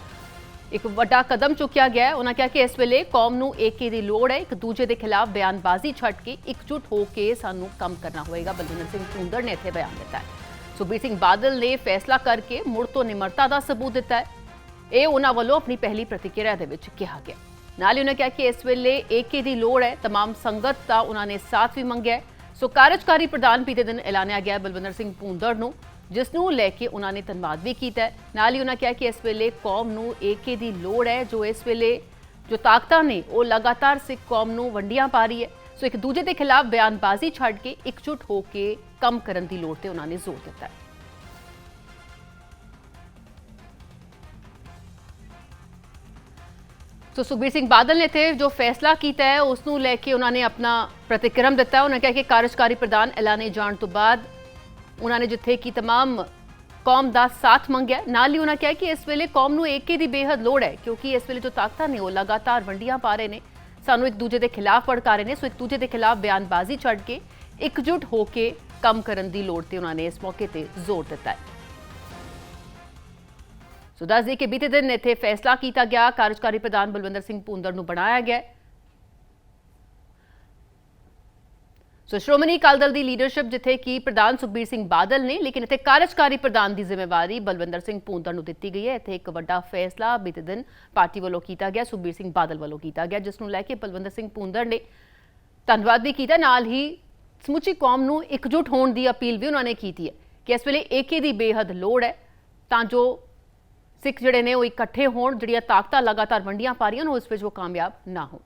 ਇੱਕ ਵੱਡਾ ਕਦਮ ਚੁੱਕਿਆ ਗਿਆ ਉਹਨਾਂ ਕਿਹਾ ਕਿ ਇਸ ਵੇਲੇ ਕੌਮ ਨੂੰ ਏਕੇ ਦੀ ਲੋੜ ਹੈ। ਇੱਕ ਦੂਜੇ ਦੇ ਖਿਲਾਫ ਬਿਆਨਬਾਜ਼ੀ ਛੱਡ ਕੇ ਇਕਜੁੱਟ ਹੋ ਕੇ ਸਾਨੂੰ ਕੰਮ ਕਰਨਾ ਹੋਵੇਗਾ, ਬਲਵਿੰਦਰ ਸਿੰਘ ਪੂੰਦੜ ਨੇ ਇੱਥੇ ਬਿਆਨ ਦਿੱਤਾ ਹੈ। ਸੁਖਬੀਰ ਸਿੰਘ ਬਾਦਲ ਨੇ ਫੈਸਲਾ ਕਰਕੇ ਮੁੜ ਤੋਂ ਨਿਮਰਤਾ ਦਾ ਸਬੂਤ ਦਿੱਤਾ ਹੈ। ਇਹ ਉਹਨਾਂ ਵੱਲੋਂ ਆਪਣੀ ਪਹਿਲੀ ਪ੍ਰਤੀਕਿਰਿਆ ਦੇ ਵਿੱਚ ਕਿਹਾ ਗਿਆ ਨਾਲ ਹੀ ਉਹਨਾਂ ਕਿਹਾ ਕਿ ਇਸ ਵੇਲੇ ਏਕੇ ਦੀ ਲੋੜ ਹੈ तमाम ਸੰਗਤ ਦਾ ਉਹਨਾਂ ਨੇ ਸਾਥ ਵੀ ਮੰਗਿਆ ਹੈ। ਸੋ ਕਾਰਜਕਾਰੀ ਪ੍ਰਧਾਨ ਬੀਤੇ ਦਿਨ ਐਲਾਨਿਆ ਗਿਆ ਹੈ ਬਲਵਿੰਦਰ ਸਿੰਘ ਪੂੰਦੜ ਨੂੰ ਜਿਸ ਨੂੰ ਲੈ ਕੇ ਉਹਨਾਂ ਨੇ ਧੰਨਵਾਦ ਵੀ ਕੀਤਾ ਹੈ। ਨਾਲ ਹੀ ਉਹਨਾਂ ਕਿਹਾ ਕਿ ਇਸ ਵੇਲੇ ਕੌਮ ਨੂੰ ਏਕੇ ਦੀ ਲੋੜ ਹੈ ਜੋ ਇਸ ਵੇਲੇ ਜੋ ਤਾਕਤਾਂ ਨੇ ਉਹ ਲਗਾਤਾਰ ਸਿੱਖ ਕੌਮ ਨੂੰ ਵੰਡੀਆਂ ਪਾ ਰਹੀ ਹੈ ਸੋ ਇੱਕ ਦੂਜੇ ਦੇ ਖਿਲਾਫ ਬਿਆਨਬਾਜ਼ੀ ਛੱਡ ਕੇ ਇਕਜੁੱਟ ਹੋ ਕੇ ਕੰਮ ਕਰਨ ਦੀ ਲੋੜ ਤੇ ਉਹਨਾਂ ਨੇ ਜ਼ੋਰ ਦਿੱਤਾ ਹੈ ਸੋ ਸੁਖਬੀਰ ਸਿੰਘ ਬਾਦਲ ਨੇ ਇੱਥੇ ਜੋ ਫੈਸਲਾ ਕੀਤਾ ਹੈ ਉਸ ਨੂੰ ਲੈ ਕੇ ਉਹਨਾਂ ਨੇ ਆਪਣਾ ਪ੍ਰਤੀਕਰਮ ਦਿੱਤਾ ਹੈ ਉਹਨਾਂ ਕਿਹਾ ਕਿ ਕਾਰਜਕਾਰੀ ਪ੍ਰਧਾਨ ਐਲਾਨੇ ਜਾਣ ਤੋਂ ਬਾਅਦ ਉਹਨਾਂ ਨੇ ਜਿੱਥੇ ਕਿ तमाम ਕੌਮ ਦਾ ਸਾਥ ਮੰਗਿਆ ਨਾਲ ਹੀ ਉਹਨਾਂ ਕਿਹਾ ਕਿ ਇਸ ਵੇਲੇ ਕੌਮ ਨੂੰ ਏਕੇ ਦੀ ਬੇਹੱਦ ਲੋੜ ਹੈ ਕਿਉਂਕਿ ਇਸ ਵੇਲੇ ਜੋ ਤਾਕਤਾਂ ਨੇ ਉਹ ਲਗਾਤਾਰ ਵੰਡੀਆਂ ਪਾ ਰਹੇ ਨੇ ਸਾਨੂੰ ਇੱਕ ਦੂਜੇ ਦੇ ਖਿਲਾਫ ਭੜਕਾ ਰਹੇ ਨੇ ਸੋ ਇੱਕ ਦੂਜੇ ਦੇ ਖਿਲਾਫ ਬਿਆਨਬਾਜ਼ੀ ਛੱਡ ਕੇ ਇਕਜੁੱਟ ਹੋ ਕੇ ਕੰਮ ਕਰਨ ਦੀ ਲੋੜ ਤੇ ਉਹਨਾਂ ਨੇ ਇਸ ਮੌਕੇ ਤੇ ਜ਼ੋਰ ਦਿੱਤਾ ਹੈ ਸੋ ਦੱਸ ਦਈਏ ਕਿ ਬੀਤੇ ਦਿਨ ਇੱਥੇ ਫੈਸਲਾ ਕੀਤਾ ਗਿਆ। ਕਾਰਜਕਾਰੀ ਪ੍ਰਧਾਨ ਬਲਵਿੰਦਰ ਸਿੰਘ ਭੂੰਦੜ ਨੂੰ ਬਣਾਇਆ ਗਿਆ। ਸੋ ਸ਼੍ਰੋਮਣੀ ਅਕਾਲੀ ਦਲ ਦੀ ਲੀਡਰਸ਼ਿਪ ਜਿੱਥੇ ਕਿ ਪ੍ਰਧਾਨ ਸੁਖਬੀਰ ਸਿੰਘ ਬਾਦਲ ਨੇ, ਲੇਕਿਨ ਇੱਥੇ ਕਾਰਜਕਾਰੀ ਪ੍ਰਧਾਨ ਦੀ ਜ਼ਿੰਮੇਵਾਰੀ ਬਲਵਿੰਦਰ ਸਿੰਘ ਭੂੰਦੜ ਨੂੰ ਦਿੱਤੀ ਗਈ ਹੈ। ਇੱਥੇ ਇੱਕ ਵੱਡਾ ਫੈਸਲਾ ਬੀਤੇ ਦਿਨ ਪਾਰਟੀ ਵੱਲੋਂ ਕੀਤਾ ਗਿਆ, ਸੁਖਬੀਰ ਸਿੰਘ ਬਾਦਲ ਵੱਲੋਂ ਕੀਤਾ ਗਿਆ, ਜਿਸ ਨੂੰ ਲੈ ਕੇ ਬਲਵਿੰਦਰ ਸਿੰਘ ਭੂੰਦੜ ਨੇ ਧੰਨਵਾਦ ਵੀ ਕੀਤਾ। ਨਾਲ ਹੀ ਸਮੁੱਚੀ ਕੌਮ ਨੂੰ ਇਕਜੁੱਟ ਹੋਣ ਦੀ ਅਪੀਲ ਵੀ ਉਹਨਾਂ ਨੇ ਕੀਤੀ ਹੈ ਕਿ ਇਸ ਵੇਲੇ ਏਕੇ ਦੀ ਬੇਹੱਦ ਲੋੜ ਹੈ ਤਾਂ ਜੋ ਸਿੱਖ ਜਿਹੜੇ ਨੇ ਉਹ ਇਕੱਠੇ ਹੋਣ, ਜਿਹੜੀਆਂ ਤਾਕਤਾਂ ਲਗਾਤਾਰ ਵੰਡੀਆਂ ਪਾ ਰਹੀਆਂ ਨੇ ਉਸ ਵਿੱਚ ਉਹ ਕਾਮਯਾਬ ਨਾ ਹੋਣ।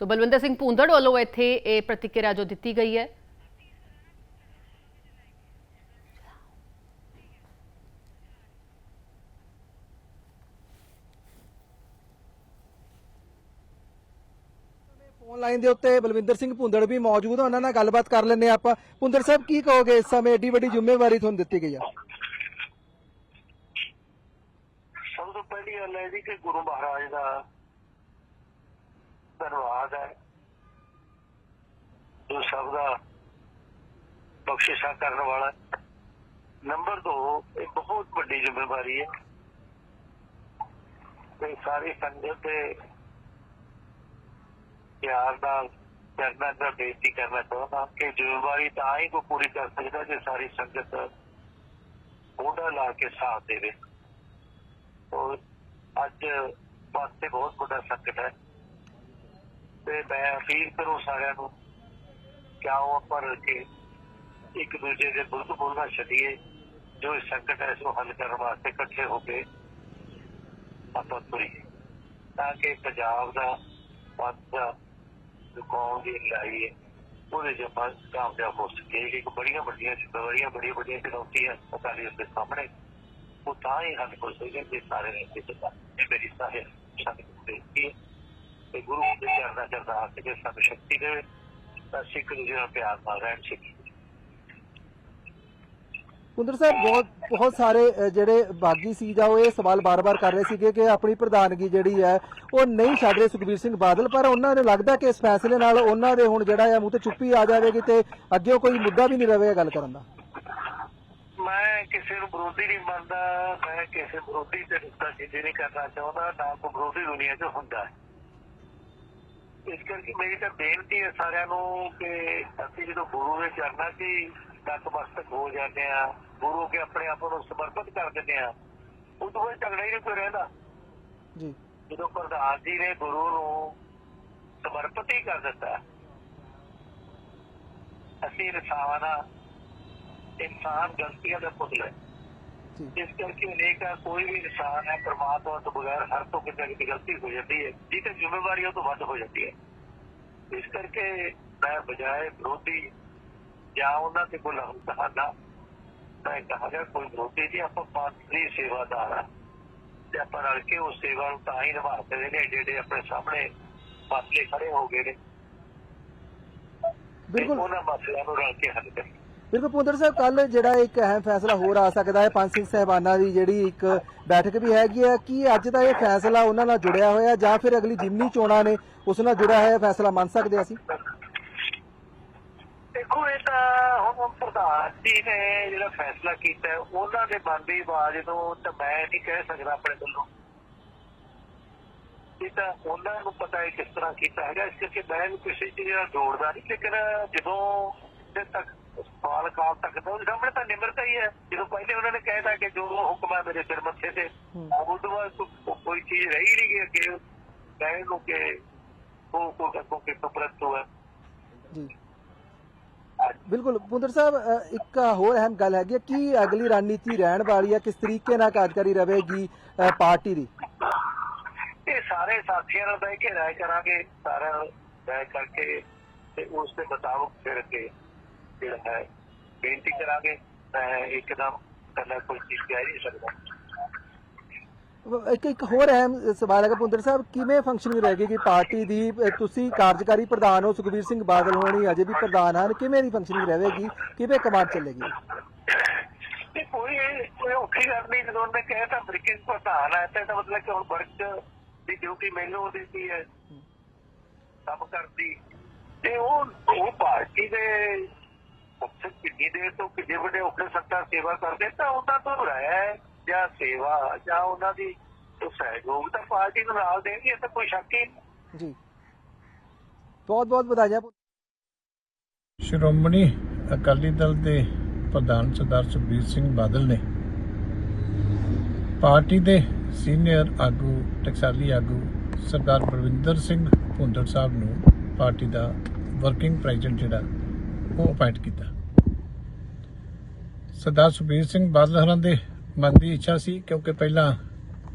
ਸੋ ਬਲਵਿੰਦਰ ਸਿੰਘ ਭੂੰਦੜ ਵੱਲੋਂ ਇੱਥੇ ਇਹ ਪ੍ਰਤੀਕਿਰਿਆ ਜੋ ਦਿੱਤੀ ਗਈ ਹੈ ਲਾਈਨ ਦੇ ਉੱਤੇ ਬਲਵਿੰਦਰ ਸਿੰਘ ਭੁੰਦੜ ਵੀ ਮੌਜੂਦ ਆ, ਉਹਨਾਂ ਨਾਲ ਗੱਲਬਾਤ ਕਰ ਲੈਂਦੇ ਹਾਂ ਆਪਾਂ। ਭੁੰਦੜ ਸਾਹਿਬ, ਕੀ ਕਹੋਗੇ? ਇਸ ਸਮੇਂ ਏਡੀ ਵੱਡੀ ਜ਼ਿੰਮੇਵਾਰੀ ਤੁਹਾਨੂੰ ਦਿੱਤੀ ਗਈ ਆ। ਸਭ ਤੋਂ ਪਹਿਲੀ ਗੱਲ ਹੈ ਜੀ ਕਿ ਗੁਰੂ ਮਹਾਰਾਜ ਦਾ ਧੰਨਵਾਦ ਹੈ। ਜੋ ਸਭ ਦਾ ਬਖਸ਼ਿਸ਼ਾ ਕਰਨ ਵਾਲਾ ਨੰਬਰ 2 ਇਹ ਬਹੁਤ ਵੱਡੀ ਜ਼ਿੰਮੇਵਾਰੀ ਹੈ। ਤੇ ਸਾਰੀ ਸੰਗਤ ਦੇ ਪਿਆਰ ਨਾਲ ਕਰਨਾ ਦਾ ਬੇਨਤੀ ਕਰਨਾ ਚਾਹੁੰਦਾ ਕਿ ਜ਼ਿੰਮੇਵਾਰੀ ਤਾਂ ਹੀ ਕੋ ਪੂਰੀ ਕਰ ਸਕਦਾ ਜੇ ਸਾਰੀ ਸੰਗਤ ਉਹਦਾ ਲਾ ਕੇ ਸਾਥ ਦੇਵੇ। ਔਰ ਅੱਜ ਵਾਸਤੇ ਬਹੁਤ ਵੱਡਾ ਸੰਕਟ ਹੈ ਤੇ ਮੈਂ ਅਪੀਲ ਕਰੂੰ ਸਾਰਿਆਂ ਨੂੰ ਕਿ ਆਓ ਆਪਾਂ ਰਲ ਕੇ ਇੱਕ ਦੂਜੇ ਦੇ ਬੁੱਧ ਬੋਲਣਾ ਛੱਡੀਏ, ਜੋ ਇਹ ਸੰਕਟ ਹੈ ਇਸ ਨੂੰ ਹੱਲ ਕਰਨ ਵਾਸਤੇ ਇਕੱਠੇ ਹੋ ਕੇ ਆਪਾਂ ਤੁਰੀਏ। ਤਾਂ ਕਿ ਪੰਜਾਬ ਦਾ ਵਾਧਾ ਕੌਮ ਦੀ ਲੜਾਈ ਹੈ ਉਹਦੇ ਚ ਆਪਾਂ ਕਾਮਯਾਬ ਹੋ ਸਕੀਏ ਇੱਕ ਬੜੀਆਂ ਵੱਡੀਆਂ ਜ਼ਿੰਮੇਵਾਰੀਆਂ ਬੜੀਆਂ ਵੱਡੀਆਂ ਚੁਣੌਤੀਆਂ ਅਕਾਲੀ ਦਲ ਦੇ ਸਾਹਮਣੇ। ਉਹ ਤਾਂ ਹੀ ਹੱਲ ਕੋਲ ਸੋਚਣ ਜੇ ਸਾਰੇ ਨੇ ਇੱਥੇ ਇਹ ਮੇਰੀ ਸਾਹਿਬ ਸ਼ਕਤੀ ਬੇਨਤੀ ਹੈ ਤੇ ਗੁਰੂ ਦੇ ਚਰਨਾਂ ਚ ਅਰਦਾਸ ਹੈ ਕਿ ਸਾਨੂੰ ਸ਼ਕਤੀ ਦੇਵੇ। ਤਾਂ ਸਿੱਖ ਦੂਜੇ ਨਾਲ ਪਿਆਰ ਨਾਲ ਰਹਿਣ, ਸਿੱਖੀ ਕੁੰਦਰ ਸਾਹਿਬ ਬਹੁਤ ਬਹੁਤ ਸਾਰੇ ਅ, ਜਿਹੜੇ ਬਾਗੀ ਸੀ ਜਾਂ ਉਹ ਇਹ ਸਵਾਲ ਬਾਰ-ਬਾਰ ਕਰ ਰਹੇ ਸੀਗੇ ਕਿ ਆਪਣੀ ਪ੍ਰਧਾਨਗੀ ਜਿਹੜੀ ਹੈ ਉਹ ਨਹੀਂ ਛੱਡ ਰਹੇ ਸੁਖਬੀਰ ਸਿੰਘ ਬਾਦਲ ਪਰ ਉਹਨਾਂ ਨੂੰ ਲੱਗਦਾ ਕਿ ਇਸ ਫੈਸਲੇ ਨਾਲ ਉਹਨਾਂ ਦੇ ਹੁਣ ਜਿਹੜਾ ਹੈ ਮੂੰਹ ਤੇ ਚੁੱਪੀ ਆ ਜਾਵੇਗੀ ਤੇ ਅੱਗੇ ਕੋਈ ਮੁੱਦਾ ਵੀ ਨਹੀਂ ਰਹੇਗਾ ਗੱਲ ਕਰਨ ਦਾ ਮੈਂ ਕਿਸੇ ਨੂੰ ਵਿਰੋਧੀ ਨਹੀਂ ਮੰਨਦਾ ਮੈਂ ਕਿਸੇ ਵਿਰੋਧੀ ਤੇ ਰਿਸ਼ਤਾ ਜਿੱਦੇ ਨਹੀਂ ਕਰਨਾ ਚਾਹੁੰਦਾ ਨਾ ਕੋਈ ਵਿਰੋਧੀ ਦੁਨੀਆ 'ਚ ਹੁੰਦਾ ਹੈ। ਇਸ ਕਰਕੇ ਮੇਰੀ ਤਾਂ ਬੇਨਤੀ ਹੈ ਸਾਰਿਆਂ ਨੂੰ ਕਿ ਅਸੀਂ ਜਦੋਂ ਗੁਰੂ ਦੇ ਚਰਨਾਂ 'ਚ ਹੀ ਨਤਮਸਤਕ ਹੋ ਜਾਂਦੇ ਆ। ਗੁਰੂ ਕੇ ਆਪਣੇ ਆਪ ਨੂੰ ਸਮਰਪਿਤ ਕਰ ਦਿੰਦੇ ਆ। ਉਦੋਂ ਕੋਈ ਝਗੜਾ ਹੀ ਨਹੀਂ ਕੋਈ ਰਹਿੰਦਾ। ਜੀ। ਜਦੋਂ ਪ੍ਰਧਾਨ ਜੀ ਨੇ ਗੁਰੂ ਨੂੰ ਸਮਰਪਿਤ ਹੀ ਕਰ ਦਿੱਤਾ ਅਸੀਂ ਆ ਇਨਸਾਨ ਗਲਤੀਆਂ ਦਾ ਪੁਤਲਾ ਹੈ ਇਸ ਕਰਕੇ ਅਨੇਕਾਂ ਕੋਈ ਵੀ ਇਨਸਾਨ ਹੈ ਪਰਮਾਤਮਾ ਤੋਂ ਬਗੈਰ ਹਰ ਤੋਂ ਕਿਤੇ ਕਿਤੇ ਗਲਤੀ ਹੋ ਜਾਂਦੀ ਹੈ ਜਿਹਦੀ ਤੇ ਜ਼ਿੰਮੇਵਾਰੀ ਉਹ ਤੋਂ ਵੱਧ ਹੋ ਜਾਂਦੀ ਹੈ। ਇਸ ਕਰਕੇ ਮੈਂ ਬਜਾਏ ਵਿਰੋਧੀ ਜਾਂ ਉਹਨਾਂ ਤੇ ਲਹੂ ਕਹਾਣਾ ਮੈਂ ਕਹਾਂਗਾ ਕੋਈ ਵਿਰੋਧੀ ਨਹੀਂ ਆਪਾਂ ਪਾਤਰੀ ਸੇਵਾਦਾਰ ਆ। ਤੇ ਆਪਾਂ ਰਲ ਕੇ ਉਸ ਸੇਵਾ ਨੂੰ ਤਾਂ ਹੀ ਨਿਭਾ ਸਕਦੇ ਨੇ ਜਿਹੜੇ ਆਪਣੇ ਸਾਹਮਣੇ ਮਸਲੇ ਖੜੇ ਹੋ ਗਏ ਨੇ। ਬਿਲਕੁਲ। ਉਹਨਾਂ ਮਸਲਿਆਂ ਨੂੰ ਰਲ ਕੇ ਹੱਲ ਕਰੀਏ। ਬਿਲਕੁਲ ਪੁੰਦਰ ਸਾਹਿਬ ਕੱਲ ਜਿਹੜਾ ਇੱਕ ਅਹਿਮ ਫੈਸਲਾ ਹੋਰ ਆ ਸਕਦਾ ਹੈ ਪੰਜ ਸਿੰਘ ਸਹਿਬਾਨਾਂ ਦੀ ਜਿਹੜੀ ਇੱਕ ਬੈਠਕ ਵੀ ਹੈਗੀ ਹੈ ਕੀ ਅੱਜ ਦਾ ਇਹ ਫੈਸਲਾ ਉਹਨਾਂ ਨਾਲ ਜੁੜਿਆ ਹੋਇਆ ਜਾਂ ਫਿਰ ਅਗਲੀ ਜਿਮਨੀ ਚੋਣਾਂ ਨੇ ਉਸ ਨਾਲ ਜੁੜਿਆ ਹੋਇਆ ਫੈਸਲਾ ਮੰਨ ਸਕਦੇ ਅਸੀਂ? ਦੇਖੋ ਇਹ ਤਾਂ ਹੁਣ ਪ੍ਰਧਾਨ ਜੀ ਨੇ ਜਿਹੜਾ ਫੈਸਲਾ ਕੀਤਾ ਉਹਨਾਂ ਦੇ ਮਨ ਦੀ ਆਵਾਜ਼ ਨੂੰ ਤਾਂ ਮੈਂ ਨਹੀਂ ਕਹਿ ਸਕਦਾ ਆਪਣੇ ਵੱਲੋਂ। ਇਹ ਤਾਂ ਉਹਨਾਂ ਨੂੰ ਪਤਾ ਹੈ ਕਿਸ ਤਰ੍ਹਾਂ ਕੀਤਾ ਹੈਗਾ ਇਸ ਕਰਕੇ ਮੈਂ ਕਿਸੇ ਚੀਜ਼ ਨਾਲ ਜੋੜਦਾ ਨਹੀਂ ਲੇਕਿਨ ਜਦੋਂ ਤੇ ਤੱਕ ਸਾਲ ਕਾਲ ਤੱਕ ਤਾਂ ਉਹਦੇ ਸਾਹਮਣੇ ਤਾਂ ਨਿਮਰਤਾ ਹੀ ਹੈ। ਜਦੋਂ ਪਹਿਲੇ ਉਹਨਾਂ ਨੇ ਕਹਿਤਾ ਕਿ ਜੋ ਹੁਕਮ ਹੈ ਮੇਰੇ ਸਿਰ ਮੱਥੇ ਤੇ ਉਹ ਤੋਂ ਬਾਅਦ ਕੋਈ ਚੀਜ਼ ਰਹੀ ਨਹੀਂ ਕਿ ਅੱਗੇ। ਕਹਿਣ ਨੂੰ ਕਿ ਉਹ ਕੋ ਕੋ ਕਿ ਪ੍ਰਤੂ ਹੈ ਜੀ। ਬਿਲਕੁਲ, ਪੁੰਦਰ ਸਾਹਿਬ ਇੱਕ ਹੋਰ ਅਹਿਮ ਗੱਲ ਹੈਗੀ ਹੈ ਅਗਲੀ ਰਣਨੀਤੀ ਰਹਿਣ ਵਾਲੀ ਹੈ, ਕਿਸ ਤਰੀਕੇ ਨਾਲ ਕਾਰਜਕਾਰੀ ਰਹੇਗੀ ਪਾਰਟੀ ਦੀ? ਇਹ ਸਾਰੇ ਸਾਥੀਆਂ ਨਾਲ ਬਹਿ ਕੇ ਰਾਏ ਕਰਾਂਗੇ, ਸਾਰਿਆਂ ਨਾਲ ਰਾਏ ਕਰਕੇ ਤੇ ਉਸ ਦੇ ਮੁਤਾਬਕ ਫਿਰ ਅੱਗੇ ਜਿਹੜਾ ਹੈ, ਬੇਨਤੀ ਕਰਾਂਗੇ, ਮੈਂ ਇੱਕਦਮ ਕਰਨਾ ਕੋਈ ਚੀਜ਼ ਕਹਿ ਨਹੀਂ ਸਕਦਾ। ਇੱਕ ਇੱਕ ਹੋਰ ਅਹਿਮ ਸਵਾਲ ਹੈਗਾ ਪੁੰਦਰ ਸਾਹਿਬ, ਕਿਵੇਂ ਫੰਕਸ਼ਨਿੰਗ ਰਹੇਗੀ ਕਿ ਪਾਰਟੀ ਦੀ ਤੁਸੀਂ ਕਾਰਜਕਾਰੀ ਪ੍ਰਧਾਨ ਹੋ, ਸੁਖਬੀਰ ਸਿੰਘ ਬਾਦਲ ਹੋਣੀ ਅਜੇ ਵੀ ਪ੍ਰਧਾਨ ਹਨ, ਕਿਵੇਂ ਦੀ ਫੰਕਸ਼ਨਿੰਗ ਰਹੇਗੀ, ਕਿਵੇਂ ਕਮਾਂਡ ਚੱਲੇਗੀ? ਤੇ ਕੋਈ ਕੋਈ ਔਖੀ ਗੱਲ ਨਹੀਂ, ਜਦੋਂ ਉਹਨੇ ਕਹਿ ਤਾਂ ਬ੍ਰਿਕਿੰਗ ਪ੍ਰਧਾਨ ਹੈ, ਤੇ ਮਤਲਬ ਕਿ ਹੁਣ ਵਰਕ ਦੀ ਡਿਊਟੀ ਮੈਨੂੰ ਦਿੱਤੀ ਹੈ, ਕੰਮ ਕਰਦੀ। ਤੇ ਉਹ ਉਹ ਪਾਰਟੀ ਦੇ ਉੱਥੇ ਕਿੰਨੀ ਦੇਰ ਤੋਂ ਕਿੰਨੇ ਵੱਡੇ ਔਖੇ ਸੱਤਾ ਸੇਵਾ ਕਰਦੇ, ਤਾਂ ਉਹਨਾਂ ਤੋਂ ਰਹਿ ਜਾਂ ਸੇਵਾ ਜਾਂ ਉਹਨਾਂ ਦੀ ਸਹਿਯੋਗ ਤਾਂ ਪਾਰਟੀ ਨੂੰ ਨਾਲ ਦੇਣਗੇ ਇਹ ਤਾਂ ਕੋਈ ਸ਼ੱਕ ਹੀ ਨਹੀਂ। ਜੀ। ਬਹੁਤ ਬਹੁਤ ਵਧਾਈਆਂ। ਸ਼੍ਰੋਮਣੀ ਅਕਾਲੀ ਦਲ ਦੇ ਪ੍ਰਧਾਨ ਸਰਦਾਰ ਸੁਖਬੀਰ ਸਿੰਘ ਬਾਦਲ ਨੇ ਪਾਰਟੀ ਦੇ ਸੀਨੀਅਰ ਆਗੂ ਟਕਸਾਲੀ ਆਗੂ ਸਰਦਾਰ ਪ੍ਰਵਿੰਦਰ ਸਿੰਘ ਭੁੰਦੜ ਸਾਹਿਬ ਨੂੰ ਪਾਰਟੀ ਦਾ ਵਰਕਿੰਗ ਪ੍ਰੈਜ਼ੀਡੈਂਟ ਜਿਹੜਾ ਉਹ ਅਪਾਇੰਟ ਕੀਤਾ। ਸਰਦਾਰ ਸੁਖਬੀਰ ਸਿੰਘ ਬਾਦਲ ਹਰਾਂ ਦੇ ਮਨ ਦੀ ਇੱਛਾ ਸੀ, ਕਿਉਂਕਿ ਪਹਿਲਾਂ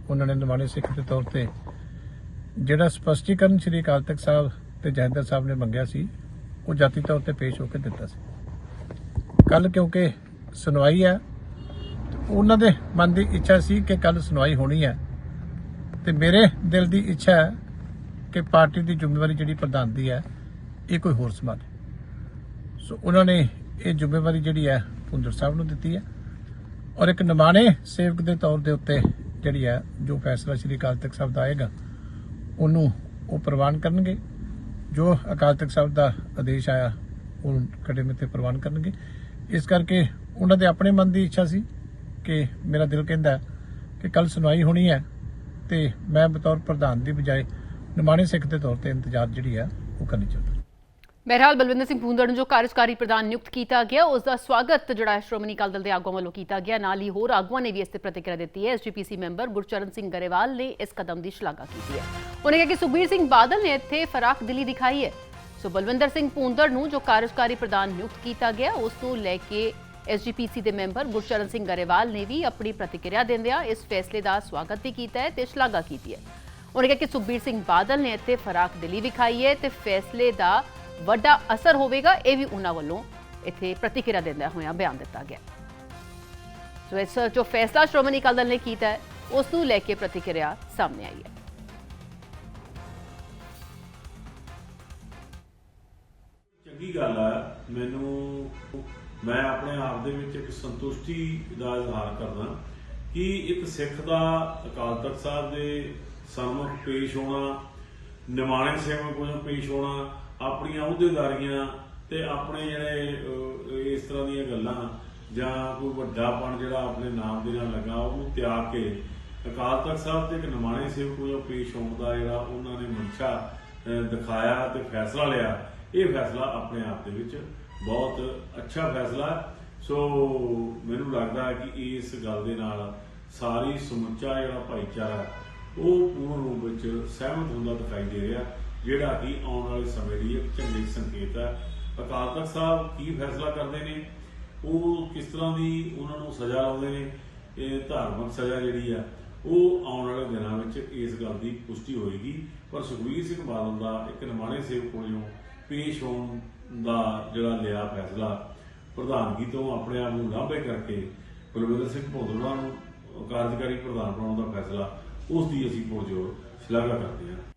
ਉਹਨਾਂ ਨੇ ਨਿਮਾਣੇ ਸਿੱਖ ਦੇ ਤੌਰ ਤੇ ਜਿਹੜਾ ਸਪਸ਼ਟੀਕਰਨ ਸ੍ਰੀ ਅਕਾਲ ਤਖਤ ਸਾਹਿਬ ਤੇ ਜਹਦਰ ਸਾਹਿਬ ਨੇ ਮੰਗਿਆ ਸੀ, ਉਹ ਜਾਤੀ ਤੌਰ ਤੇ ਪੇਸ਼ ਹੋ ਕੇ ਦਿੱਤਾ ਸੀ। ਕੱਲ ਕਿਉਂਕਿ ਸੁਣਵਾਈ ਹੈ, ਉਹਨਾਂ ਦੇ ਮਨ ਦੀ ਇੱਛਾ ਸੀ ਕਿ ਕੱਲ ਸੁਣਵਾਈ ਹੋਣੀ ਹੈ। ਤੇ ਮੇਰੇ ਦਿਲ ਦੀ ਇੱਛਾ ਹੈ ਕਿ ਪਾਰਟੀ ਦੀ ਜ਼ਿੰਮੇਵਾਰੀ ਜਿਹੜੀ ਪ੍ਰਧਾਨ ਦੀ ਹੈ, ਇਹ ਕੋਈ ਹੋਰ ਸੰਭਾਲੇ ਸੋ ਉਹਨਾਂ ਨੇ ਇਹ ਜ਼ਿੰਮੇਵਾਰੀ ਜਿਹੜੀ ਹੈ ਪੁੰਦਰ ਸਾਹਿਬ ਨੂੰ ਦਿੱਤੀ ਹੈ। ਔਰ ਇੱਕ ਨਿਮਾਣੇ ਸੇਵਕ ਦੇ ਤੌਰ ਦੇ ਉੱਤੇ ਜਿਹੜੀ ਹੈ, ਜੋ ਫੈਸਲਾ ਸ੍ਰੀ ਅਕਾਲ ਤਖਤ ਸਾਹਿਬ ਦਾ ਆਏਗਾ, ਉਹਨੂੰ ਉਹ ਪ੍ਰਵਾਨ ਕਰਨਗੇ। ਜੋ ਅਕਾਲ ਤਖਤ ਸਾਹਿਬ ਦਾ ਆਦੇਸ਼ ਆਇਆ, ਉਹ ਖੜੇ ਮਿੱਤੇ ਪ੍ਰਵਾਨ ਕਰਨਗੇ। ਇਸ ਕਰਕੇ ਉਹਨਾਂ ਦੇ ਆਪਣੇ ਮਨ ਦੀ ਇੱਛਾ ਸੀ ਕਿ ਮੇਰਾ ਦਿਲ ਕਹਿੰਦਾ ਕਿ ਕੱਲ ਸੁਣਵਾਈ ਹੋਣੀ ਹੈ ਤੇ ਮੈਂ ਬਤੌਰ ਪ੍ਰਧਾਨ ਦੀ ਬਜਾਏ ਨਿਮਾਣੇ ਸਿੱਖ ਦੇ ਤੌਰ ਤੇ ਇੰਤਜ਼ਾਰ ਜਿਹੜੀ ਆ ਉਹ ਕਰਨੀ ਚਾਹੁੰਦਾ। ਬਹਿਰਹਾਲ ਬਲਵਿੰਦਰ ਸਿੰਘ ਭੂੰਦੜ ਨੂੰ ਜੋ ਕਾਰਜਕਾਰੀ ਪ੍ਰਧਾਨ ਨਿਯੁਕਤ ਕੀਤਾ ਗਿਆ, ਉਸ ਦਾ ਸਵਾਗਤ ਜਿਹੜਾ ਸ਼੍ਰੋਮਣੀ ਅਕਾਲੀ ਦਲ ਦੇ ਆਗੂਆਂ ਵੱਲੋਂ ਕੀਤਾ ਗਿਆ। ਨਾਲ ਹੀ ਹੋਰ ਆਗੂਆਂ ਨੇ ਵੀ ਇਸ ਤੇ ਪ੍ਰਤੀਕਿਰਿਆ ਦਿੱਤੀ ਹੈ। ਐਸਜੀਪੀਸੀ ਮੈਂਬਰ ਗੁਰਚਰਨ ਸਿੰਘ ਗਰੇਵਾਲ ਨੇ ਇਸ ਕਦਮ ਦੀ ਸ਼ਲਾਘਾ ਕੀਤੀ ਹੈ। ਉਹਨੇ ਕਿਹਾ ਕਿ ਸੁਖਬੀਰ ਸਿੰਘ ਬਾਦਲ ਨੇ ਇੱਥੇ ਫਰਾਖ ਦਿਲੀ ਦਿਖਾਈ ਹੈ। ਸੋ ਬਲਵਿੰਦਰ ਸਿੰਘ ਭੂੰਦੜ ਨੂੰ ਜੋ ਕਾਰਜਕਾਰੀ ਪ੍ਰਧਾਨ ਨਿਯੁਕਤ ਕੀਤਾ ਗਿਆ, ਉਸ ਤੋਂ ਲੈ ਕੇ ਐਸਜੀਪੀਸੀ ਦੇ ਮੈਂਬਰ ਗੁਰਚਰਨ ਸਿੰਘ ਗਰੇਵਾਲ ਨੇ ਵੀ ਆਪਣੀ ਪ੍ਰਤੀਕਿਰਿਆ ਦਿੰਦਿਆਂ ਇਸ ਫੈਸਲੇ ਦਾ ਸਵਾਗਤ ਵੀ ਕੀਤਾ ਹੈ ਤੇ ਸ਼ਲਾਘਾ ਕੀਤੀ ਹੈ। ਉਹਨੇ ਕਿਹਾ ਕਿ ਸੁਖਬੀਰ ਸਿੰਘ ਬਾਦਲ ਨੇ ਇੱਥੇ ਫਰਾਕ ਦਿਲੀ ਵਿਖਾਈ ਹੈ ਤੇ ਫੈਸਲੇ ਦਾ ਵੱਡਾ ਅਸਰ ਹੋਵੇਗਾ, ਇਹ ਵੀ ਉਹਨਾਂ ਵੱਲੋਂ ਇੱਥੇ ਪ੍ਰਤੀਕਿਰਿਆ ਦਿੰਦਿਆਂ ਹੋਇਆਂ ਬਿਆਨ ਦਿੱਤਾ ਗਿਆ। ਸੋ ਇਸ ਜੋ ਫੈਸਲਾ ਸ਼੍ਰੋਮਣੀ ਅਕਾਲੀ ਦਲ ਨੇ ਕੀਤਾ ਹੈ, ਉਸ ਨੂੰ ਲੈ ਕੇ ਪ੍ਰਤੀਕਿਰਿਆ ਸਾਹਮਣੇ ਆਈ ਹੈ। ਚੰਗੀ ਗੱਲ ਆ, ਮੈਨੂੰ ਮੈਂ ਆਪਣੇ ਆਪ ਦੇ ਵਿੱਚ ਇੱਕ ਸੰਤੁਸ਼ਟੀ ਦਾ ਇਜ਼ਹਾਰ ਕਰਦਾ ਕਿ ਇੱਕ ਸਿੱਖ ਦਾ ਅਕਾਲ ਤਖਤ ਸਾਹਿਬ ਦੇ ਸਨਮੁਖ ਪੇਸ਼ ਹੋਣਾ, ਨਿਮਾਣੇ ਸੇਵਕ ਵਜੋਂ ਪੇਸ਼ ਹੋਣਾ ਆਪਣੀਆਂ ਅਹੁਦੇਦਾਰੀਆਂ ਤੇ ਆਪਣੇ ਜਿਹੜੇ ਇਸ ਤਰ੍ਹਾਂ ਦੀਆਂ ਗੱਲਾਂ ਜਾਂ ਕੋਈ ਵੱਡਾਪਣ ਜਿਹੜਾ ਆਪਣੇ ਨਾਮ ਦੇ ਨਾਲ ਲੱਗਾ, ਉਹਨੂੰ ਤਿਆਗ ਕੇ ਅਕਾਲ ਤਖਤ ਸਾਹਿਬ ਤੇ ਇੱਕ ਨਿਮਾਣੇ ਸੇਵਕ ਵਜੋਂ ਪੇਸ਼ ਹੋਣ ਦਾ ਜਿਹੜਾ ਉਹਨਾਂ ਨੇ ਮਨਸ਼ਾ ਦਿਖਾਇਆ ਤੇ ਫੈਸਲਾ ਲਿਆ, ਇਹ ਫੈਸਲਾ ਆਪਣੇ ਆਪ ਦੇ ਵਿੱਚ ਬਹੁਤ ਅੱਛਾ ਫੈਸਲਾ ਸੋ ਮੈਨੂੰ ਲੱਗਦਾ ਕਿ ਇਸ ਗੱਲ ਦੇ ਨਾਲ ਸਾਰੀ ਸਮੁੱਚਾ ਜਿਹੜਾ ਭਾਈਚਾਰਾ ਉਹ ਪੂਰਨ ਰੂਪ ਵਿੱਚ ਸਹਿਮਤ ਹੁੰਦਾ ਦਿਖਾਈ ਦੇ ਰਿਹਾ। ਜਿਹੜਾ ਕਿ ਆਉਣ ਵਾਲੇ ਸਮੇਂ ਲਈ ਇੱਕ ਚੰਗੇ ਸੰਕੇਤ ਹੈ। ਅਕਾਲ ਤਖਤ ਸਾਹਿਬ ਕੀ ਫੈਸਲਾ ਕਰਦੇ ਨੇ? ਉਹ ਕਿਸ ਤਰ੍ਹਾਂ ਦੀ ਉਹਨਾਂ ਨੂੰ ਸਜ਼ਾ ਲਾਉਂਦੇ ਨੇ? ਇਹ ਧਾਰਮਿਕ ਸਜ਼ਾ ਜਿਹੜੀ ਆ, ਉਹ ਆਉਣ ਵਾਲੇ ਦਿਨਾਂ ਵਿੱਚ ਇਸ ਗੱਲ ਦੀ ਪੁਸ਼ਟੀ ਹੋਏਗੀ। ਪਰ ਸੁਖਬੀਰ ਸਿੰਘ ਬਾਦਲ ਦਾ ਇੱਕ ਨਿਮਾਣੇ ਸੇਵਕ ਵਜੋਂ ਪੇਸ਼ ਹੋਣ ਦਾ ਜਿਹੜਾ ਲਿਆ ਫੈਸਲਾ, ਪ੍ਰਧਾਨਗੀ ਤੋਂ ਆਪਣੇ ਆਪ ਨੂੰ ਲਾਂਭੇ ਕਰਕੇ ਬਲਵਿੰਦਰ ਸਿੰਘ ਭੋਦਲਵਾ ਨੂੰ ਕਾਰਜਕਾਰੀ ਪ੍ਰਧਾਨ ਬਣਾਉਣ ਦਾ ਫੈਸਲਾ, ਉਸ ਦੀ ਅਸੀਂ ਪੁਰਜੋਰ ਸ਼ਲਾਘਾ ਕਰਦੇ ਹਾਂ।